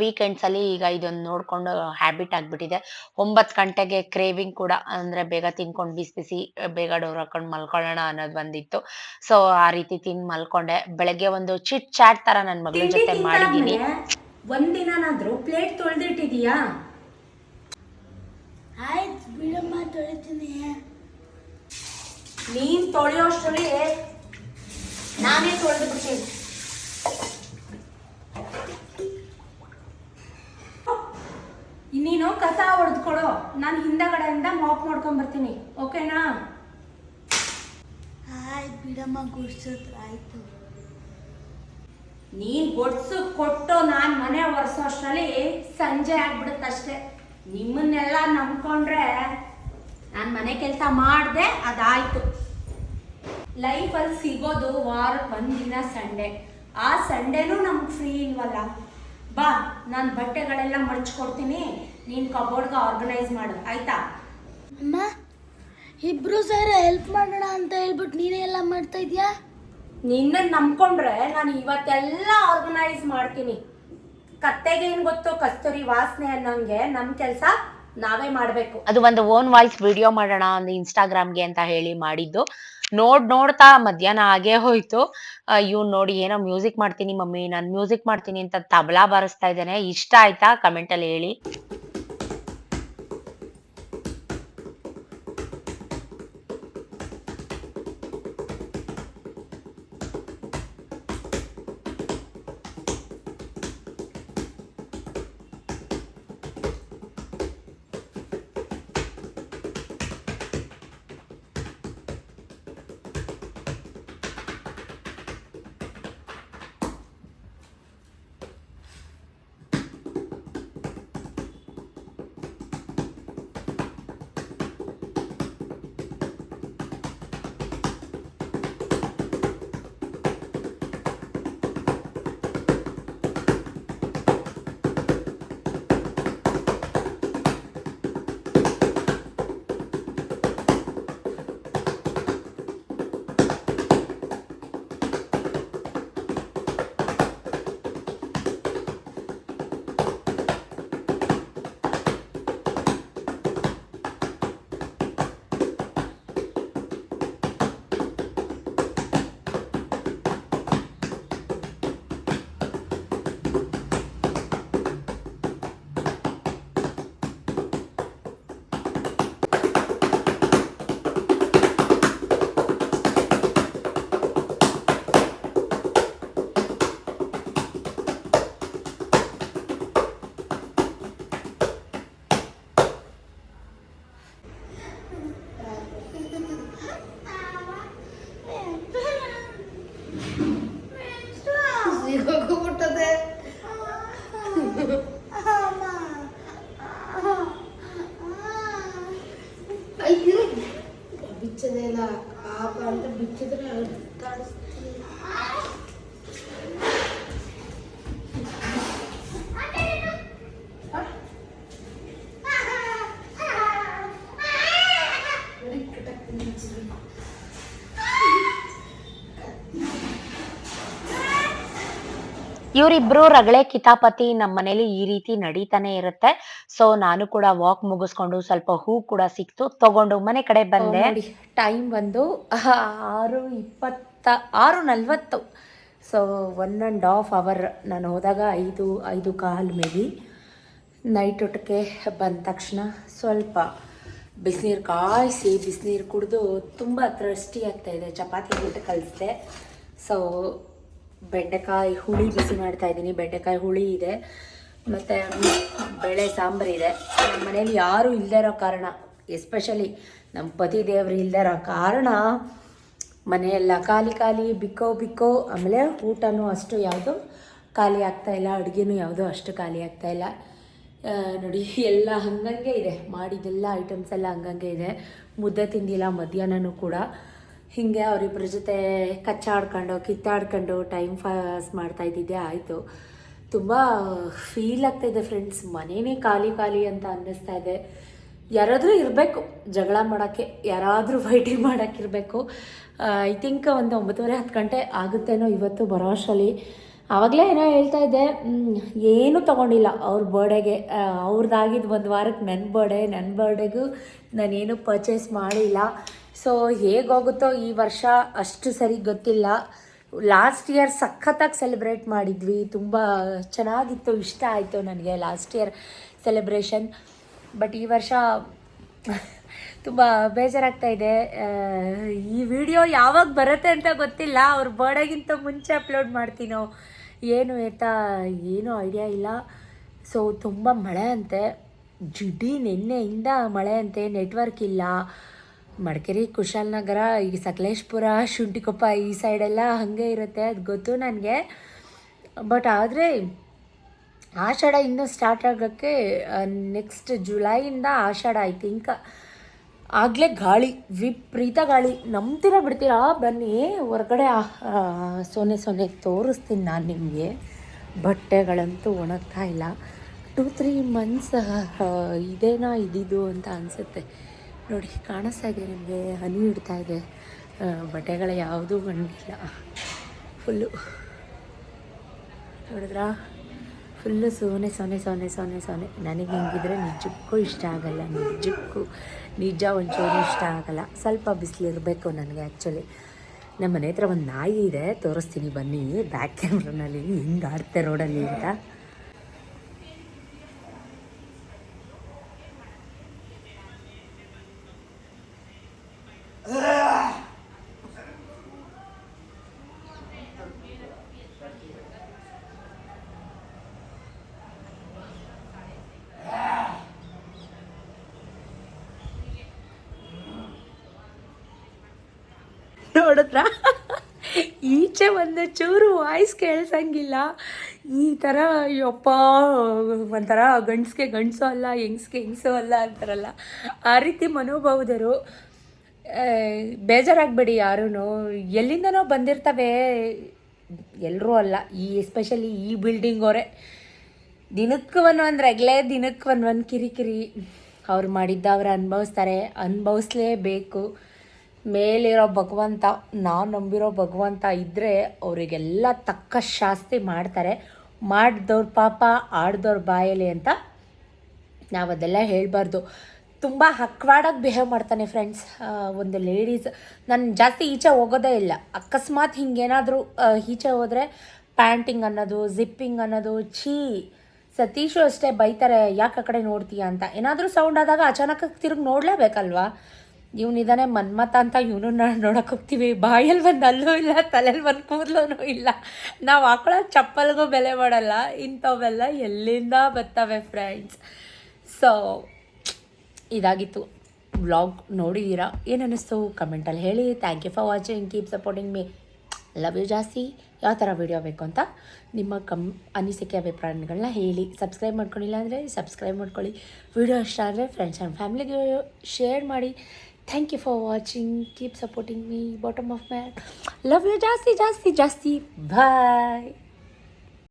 ವೀಕೆಂಡ್ಸಲ್ಲಿ ಈಗ ಇದೊಂದು ನೋಡ್ಕೊಂಡು ಹ್ಯಾಬಿಟ್ ಆಗ್ಬಿಟ್ಟಿದೆ. ಒಂಬತ್ತು ಗಂಟೆಗೆ ಕ್ರೇವಿಂಗ್ ಕೂಡ ಅಂದ್ರೆ ಬೇಗ ತಿನ್ಕೊಂಡು ಬಿಸಿ ಬಿಸಿ ಬೇಗ ಡೋರ್ ಹಾಕೊಂಡು ಮಲ್ಕೊಳ್ಳೋಣ ಅನ್ನೋದು ಬಂದಿತ್ತು. ಸೊ ಆ ರೀತಿ ತಿಂದು ಮಲ್ಕೊಂಡೆ. ಬೆಳಗ್ಗೆ ಒಂದು ಚಿಟ್ ಚಾಟ್ ತರ ನನ್ನ ಮಗಳ ಜೊತೆ ಮಾಡಿದೀನಿ. ಒಂದಿನಾದ್ರೂ ಪ್ಲೇಟ್ ತೊಳೆದಿಟ್ಟಿದೀಯಾ? ಆಯ್ತು ಬಿಡಮ್ಮ ತೊಳಿತೀನಿ. ನೀನ್ ತೊಳೆಯೋಷ್ಟರಲ್ಲಿ ನಾನೇ ತೊಳೆದು ಬಿಡ್ತೀನಿ ನೀನು ಕಸ ಹೊಡೆದ್ಕೊಡು ನಾನು ಹಿಂದಗಡೆಯಿಂದ ಮಾಪ್ ಮಾಡ್ಕೊಂಡ್ ಬರ್ತೀನಿ ಓಕೆನಾ? ಆಯ್ತು ಬಿಡಮ್ಮ ಗುಡ್ಸತ್ರ ಆಯ್ತು. ನೀನ್ ಗುಡ್ಸು ಕೊಟ್ಟು ನಾನು ಮನೆ ಒರೆಸೋ ಅಷ್ಟರಲ್ಲಿ ಸಂಜೆ ಆಗ್ಬಿಡುತ್ತಷ್ಟೇ. ನಿಮ್ಮನ್ನೆಲ್ಲ ನಂಬ್ಕೊಂಡ್ರೆ ನಾನು ಮನೆ ಕೆಲಸ ಮಾಡಿದೆ ಅದಾಯ್ತು. ಲೈಫಲ್ಲಿ ಸಿಗೋದು ವಾರಕ್ಕೆ ಒಂದಿನ ಸಂಡೇ. ಆ ಸಂಡೇನೂ ನಮ್ಗೆ ಫ್ರೀ ಇಲ್ವಲ್ಲ? ಬಾ ನಾನು ಬಟ್ಟೆಗಳೆಲ್ಲ ಮಡ್ಚ್ಕೊಡ್ತೀನಿ. ನೀನು ಕಬೋರ್ಡ್ಗೆ ಆರ್ಗನೈಸ್ ಮಾಡು ಆಯ್ತಾ? ಅಮ್ಮ ಇಬ್ರು ಸರ್ ಹೆಲ್ಪ್ ಮಾಡೋಣ ಅಂತ ಹೇಳ್ಬಿಟ್ಟು ನೀನೇ ಎಲ್ಲ ಮಾಡ್ತಾ ಇದೀಯಾ? ನಿನ್ನ ನಂಬ್ಕೊಂಡ್ರೆ ನಾನು ಇವತ್ತೆಲ್ಲ ಆರ್ಗನೈಸ್ ಮಾಡ್ತೀನಿ. ಕತ್ತೆಗೆ ಏನು ಗೊತ್ತು ಕಸ್ತೂರಿ ವಾಸನೆ ಅನ್ನೋಂಗೆ ನಮ್ಮ ಕೆಲಸ ನಾವೇ ಮಾಡಬೇಕು. ಅದು ಒಂದು ಓನ್ ವಾಯ್ಸ್ ವಿಡಿಯೋ ಮಾಡೋಣ ಒಂದು ಇನ್ಸ್ಟಾಗ್ರಾಮ್ಗೆ ಅಂತ ಹೇಳಿ ಮಾಡಿದ್ದು. ನೋಡ್ ನೋಡ್ತಾ ಮಧ್ಯಾಹ್ನ ಆಗೇ ಹೋಯ್ತು. ಇವ್ ನೋಡಿ ಏನೋ ಮ್ಯೂಸಿಕ್ ಮಾಡ್ತೀನಿ ಮಮ್ಮಿ ನಾನು ಮ್ಯೂಸಿಕ್ ಮಾಡ್ತೀನಿ ಅಂತ ತಬಲಾ ಬಾರಿಸ್ತಾ ಇದ್ದಾನೆ. ಇಷ್ಟ ಆಯ್ತಾ? ಕಮೆಂಟಲ್ಲಿ ಹೇಳಿ. ಇವರಿಬ್ರು ರಗಳೆ ಕಿತಾಪತಿ ನಮ್ಮ ಮನೇಲಿ ಈ ರೀತಿ ನಡೀತಾನೆ ಇರುತ್ತೆ. ಸೊ ನಾನು ಕೂಡ ವಾಕ್ ಮುಗಿಸ್ಕೊಂಡು ಸ್ವಲ್ಪ ಹೂ ಕೂಡ ಸಿಕ್ತು. ತಗೊಂಡು ಮನೆ ಕಡೆ ಬಂದೆ. ಟೈಮ್ ಬಂದು ಆರು ಇಪ್ಪತ್ತ ಆರು ನಲ್ವತ್ತು so one and half hour ನಾನು ಹೋದಾಗ ಐದು ಐದು ಕಾಲು ಮೇಲೆ. ನೈಟ್ ಊಟಕ್ಕೆ ಬಂದ ತಕ್ಷಣ ಸ್ವಲ್ಪ ಬಿಸಿನೀರು ಕಾಯಿಸಿ ಬಿಸಿನೀರು ಕುಡಿದು ತುಂಬ ಥ್ರಸ್ಟಿ ಆಗ್ತಾ ಇದೆ. ಚಪಾತಿ ಊಟ ಕಲಿಸಿದೆ. ಸೊ ಬೆಂಡೆಕಾಯಿ ಹುಳಿ ಬಿಸಿ ಮಾಡ್ತಾ ಇದ್ದೀನಿ. ಬೆಂಡೆಕಾಯಿ ಹುಳಿ ಇದೆ. ಮತ್ತು ಬೇಳೆ ಸಾಂಬಾರು ಇದೆ. ನಮ್ಮ ಮನೇಲಿ ಯಾರೂ ಇಲ್ಲದೇ ಇರೋ ಕಾರಣ ಎಸ್ಪೆಷಲಿ ನಮ್ಮ ಪತಿ ದೇವರು ಇಲ್ಲದೇ ಇರೋ ಕಾರಣ, ಮನೆಯೆಲ್ಲ ಖಾಲಿ ಖಾಲಿ ಬಿಕ್ಕೋ ಬಿಕ್ಕೋ, ಆಮೇಲೆ ಊಟನೂ ಅಷ್ಟು ಯಾವುದು ಖಾಲಿ ಇಲ್ಲ, ಅಡುಗೆನೂ ಯಾವುದೂ ಅಷ್ಟು ಖಾಲಿ ಆಗ್ತಾ ಇಲ್ಲ. ನೋಡಿ, ಎಲ್ಲ ಹಂಗಂಗೆ ಇದೆ. ಮಾಡಿದ್ದೆಲ್ಲ ಐಟಮ್ಸ್ ಎಲ್ಲ ಹಂಗಂಗೆ ಇದೆ. ಮುದ್ದೆ ತಿಂದಿಲ್ಲ, ಮಧ್ಯಾಹ್ನನೂ ಕೂಡ. ಹೀಗೆ ಅವರಿಬ್ಬರ ಜೊತೆ ಕಚ್ಚಾಡ್ಕೊಂಡು, ಕಿತ್ತಾಡ್ಕೊಂಡು ಟೈಮ್ ಪಾಸ್ ಮಾಡ್ತಾ ಇದ್ದಿದ್ದೆ ಆಯಿತು. ತುಂಬ ಫೀಲ್ ಆಗ್ತಾಯಿದೆ ಫ್ರೆಂಡ್ಸ್ ಮನೇನೇ ಖಾಲಿ ಖಾಲಿ ಅಂತ ಅನ್ನಿಸ್ತಾ ಇದೆ. ಯಾರಾದರೂ ಇರಬೇಕು, ಜಗಳ ಮಾಡೋಕ್ಕೆ, ಯಾರಾದರೂ ಫೈಟಿಂಗ್ ಮಾಡೋಕ್ಕಿರಬೇಕು ಐ ಥಿಂಕ್ ಒಂದು ಒಂಬತ್ತುವರೆ, ಹತ್ತು ಗಂಟೆ ಆಗುತ್ತೇನೋ ಇವತ್ತು ಬರೋ ಅಷ್ಟರಲ್ಲಿ ಆವಾಗಲೇ ಏನೋ ಹೇಳ್ತಾ ಇದ್ದೆ ಏನೂ ತೊಗೊಂಡಿಲ್ಲ. ಅವ್ರ ಬರ್ಡೇಗೆ ಅವ್ರದ್ದಾಗಿದ್ದು ಒಂದು ವಾರಕ್ಕೆ ನನ್ನ ಬರ್ಡೇ ನನ್ನ ಬರ್ಡೇಗೂ ನಾನೇನು ಪರ್ಚೇಸ್ ಮಾಡಿಲ್ಲ. ಸೊ ಹೇಗೋಗುತ್ತೋ ಈ ವರ್ಷ ಅಷ್ಟು ಸರಿ ಗೊತ್ತಿಲ್ಲ. ಲಾಸ್ಟ್ ಇಯರ್ ಸಖತ್ತಾಗಿ ಸೆಲೆಬ್ರೇಟ್ ಮಾಡಿದ್ವಿ. ತುಂಬ ಚೆನ್ನಾಗಿತ್ತು. ಇಷ್ಟ ಆಯಿತು ನನಗೆ ಲಾಸ್ಟ್ ಇಯರ್ ಸೆಲೆಬ್ರೇಷನ್ ಬಟ್ ಈ ವರ್ಷ ತುಂಬ ಬೇಜಾರಾಗ್ತಾ ಇದೆ. ಈ ವಿಡಿಯೋ ಯಾವಾಗ ಬರುತ್ತೆ ಅಂತ ಗೊತ್ತಿಲ್ಲ. ಅವ್ರ ಬರ್ಡೇಗಿಂತ ಮುಂಚೆ ಅಪ್ಲೋಡ್ ಮಾಡ್ತೀನೋ ಏನು ಎತ್ತಾ ಏನೂ ಐಡಿಯಾ ಇಲ್ಲ. ಸೊ ತುಂಬ ಮಳೆ ಅಂತೆ. ಜಿಡ್ಡಿ ನಿನ್ನೆಯಿಂದ ಮಳೆ ಅಂತೆ. ನೆಟ್ವರ್ಕ್ ಇಲ್ಲ. ಮಡಿಕೇರಿ ಕುಶಾಲನಗರ ಈ ಸಕಲೇಶ್ಪುರ, ಶುಂಠಿಕೊಪ್ಪ ಈ ಸೈಡೆಲ್ಲ ಹಾಗೆ ಇರುತ್ತೆ, ಅದು ಗೊತ್ತು ನನಗೆ. ಬಟ್ ಆದರೆ ಆಷಾಢ ಇನ್ನೂ ಸ್ಟಾರ್ಟ್ ಆಗೋಕ್ಕೆ ನೆಕ್ಸ್ಟ್ ಜುಲೈಯಿಂದ ಆಷಾಢ ಐ ಥಿಂಕ್ ಆಗಲೇ ಗಾಳಿ, ವಿಪರೀತ ಗಾಳಿ. ನಂಬ್ತೀರ ಬಿಡ್ತೀರಾ? ಬನ್ನಿ, ಹೊರಗಡೆ ಸೊನೆ ಸೊನೆ ತೋರಿಸ್ತೀನಿ ನಾನು ನಿಮಗೆ. ಬಟ್ಟೆಗಳಂತೂ ಒಣಗ್ತಾ ಇಲ್ಲ. ಟೂ ತ್ರೀ ಮಂತ್ಸ್ ಇದೇನಾ ಇದ್ದಿದ್ದು ಅಂತ ಅನಿಸುತ್ತೆ. ನೋಡಿ, ಕಾಣಿಸ್ತಾ ಇದೆ ನಿಮಗೆ, ಹನಿ ಇಡ್ತಾ ಇದೆ. ಬಟ್ಟೆಗಳ ಯಾವುದೂ ಒಣಗಿಲ್ಲ ಫುಲ್ಲು ನೋಡಿದ್ರಾ? ಫುಲ್ಲು ಸೋನೆ ಸೋನೆ ಸೋನೆ ಸೋನೆ ಸೋನೆ. ನನಗೆ ಹಿಂಗಿದ್ರೆ ನಿಜಕ್ಕೂ ಇಷ್ಟ ಆಗಲ್ಲ, ನಿಜಕ್ಕೂ. ನಿಜ ಒಂಚೂರು ಇಷ್ಟ ಆಗಲ್ಲ. ಸ್ವಲ್ಪ ಬಿಸಿಲಿರಬೇಕು ನನಗೆ ಆ್ಯಕ್ಚುಲಿ ನಮ್ಮ ಮನೆ ಹತ್ರ ಒಂದು ನಾಯಿ ಇದೆ, ತೋರಿಸ್ತೀನಿ ಬನ್ನಿ ಬ್ಯಾಕ್ ಕ್ಯಾಮ್ರನಲ್ಲಿ ಹಿಂಗೆ ಆಡ್ತೆ ರೋಡಲ್ಲಿ ಅಂತ. ನೋಡಿದ್ರ? ಈಚೆ ಒಂದು ಚೂರು ವಾಯ್ಸ್ ಕೇಳಿಸಂಗಿಲ್ಲ. ಈ ಥರ ಯಪ್ಪ, ಒಂಥರ ಗಂಡ್ಸ್ಗೆ ಗಂಡಸು ಅಲ್ಲ, ಹೆಂಗ್ಸ್ಗೆ ಹೆಂಗ್ಸು ಅಲ್ಲ ಅಂತಾರಲ್ಲ. ಆ ರೀತಿ ಮನೋಭಾವದರು ಬೇಜಾರಾಗಬೇಡಿ ಯಾರೂ ಎಲ್ಲಿಂದನೋ ಬಂದಿರ್ತವೆ. ಎಲ್ಲರೂ ಅಲ್ಲ, ಈ ಎಸ್ಪೆಷಲಿ ಈ ಬಿಲ್ಡಿಂಗ್ ಅವರೇ. ದಿನಕ್ಕೆ ಒಂದು ರಗಳೆ ದಿನಕ್ಕೆ ಒಂದು ಒಂದು ಕಿರಿಕಿರಿ. ಅವ್ರು ಮಾಡಿದ್ದ ಅವ್ರು ಅನುಭವಿಸ್ತಾರೆ. ಅನುಭವಿಸ್ಲೇಬೇಕು. ಮೇಲಿರೋ ಭಗವಂತ ನಾವು ನಂಬಿರೋ ಭಗವಂತ ಇದ್ದರೆ ಅವರಿಗೆಲ್ಲ ತಕ್ಕ ಶಾಸ್ತಿ ಮಾಡ್ತಾರೆ. ಮಾಡಿದವ್ರ ಪಾಪ, ಆಡ್ದವ್ರ ಬಾಯಲ್ಲಿ ಅಂತ ನಾವು ಅದೆಲ್ಲ ಹೇಳಬಾರ್ದು. ತುಂಬ ಹಕ್ವಾಡಾಗಿ ಬಿಹೇವ್ ಮಾಡ್ತಾನೆ ಫ್ರೆಂಡ್ಸ್ ಒಂದು ಲೇಡೀಸ್ ನಾನು ಜಾಸ್ತಿ ಈಚೆ ಹೋಗೋದೇ ಇಲ್ಲ. ಅಕಸ್ಮಾತ್ ಹಿಂಗೇನಾದರೂ ಈಚೆ ಹೋದರೆ ಪ್ಯಾಂಟಿಂಗ್ ಅನ್ನೋದು ಜಿಪ್ಪಿಂಗ್ ಅನ್ನೋದು, ಛೀ, ಸತೀಶು ಅಷ್ಟೇ ಬೈತಾರೆ, ಯಾಕೆ ಆ ಕಡೆ ನೋಡ್ತೀಯ ಅಂತ. ಏನಾದರೂ ಸೌಂಡ್ ಆದಾಗ ಅಚಾನಕ್ ತಿರುಗಿ ನೋಡಲೇಬೇಕಲ್ವಾ? ಇವನಿದಾನೆ ಮನ್ಮತ ಅಂತ ಇವನು ನೋಡಕ್ಕೆ ಹೋಗ್ತೀವಿ. ಬಾಯಲ್ಲಿ ಒಂದು ಅಲ್ಲೂ ಇಲ್ಲ ತಲೆಯಲ್ಲಿ ಒಂದು ಕೂದಲೂ ಇಲ್ಲ. ನಾವು ಹಾಕೊಳ್ಳೋ ಚಪ್ಪಲ್ಗೂ ಬೆಲೆ ಮಾಡಲ್ಲ, ಇಂಥವೆಲ್ಲ ಎಲ್ಲಿಂದ ಬರ್ತವೆ ಫ್ರೆಂಡ್ಸ್ ಸೊ ಇದಾಗಿತ್ತು. ವ್ಲಾಗ್ ನೋಡಿದ್ದೀರಾ ಏನು ಅನ್ನಿಸ್ತು ಕಮೆಂಟಲ್ಲಿ ಹೇಳಿ. Thank you for watching keep supporting me love you ಜಾಸ್ತಿ. ಯಾವ ಥರ ವಿಡಿಯೋ ಬೇಕು ಅಂತ ನಿಮ್ಮ ಕಮ್, ಅನಿಸಿಕೆ ಅಭಿಪ್ರಾಯಗಳನ್ನ ಹೇಳಿ. ಸಬ್ಸ್ಕ್ರೈಬ್ ಮಾಡ್ಕೊಂಡಿಲ್ಲ ಅಂದರೆ ಸಬ್ಸ್ಕ್ರೈಬ್ ಮಾಡ್ಕೊಳ್ಳಿ. ವಿಡಿಯೋ ಇಷ್ಟ ಆದರೆ ಫ್ರೆಂಡ್ಸ್ ಆ್ಯಂಡ್ ಫ್ಯಾಮಿಲಿಗೆ ಶೇರ್ ಮಾಡಿ. Thank you for watching keep supporting me bottom of my heart love you ಜಾಸ್ತಿ ಜಾಸ್ತಿ ಜಾಸ್ತಿ ಬಾಯ್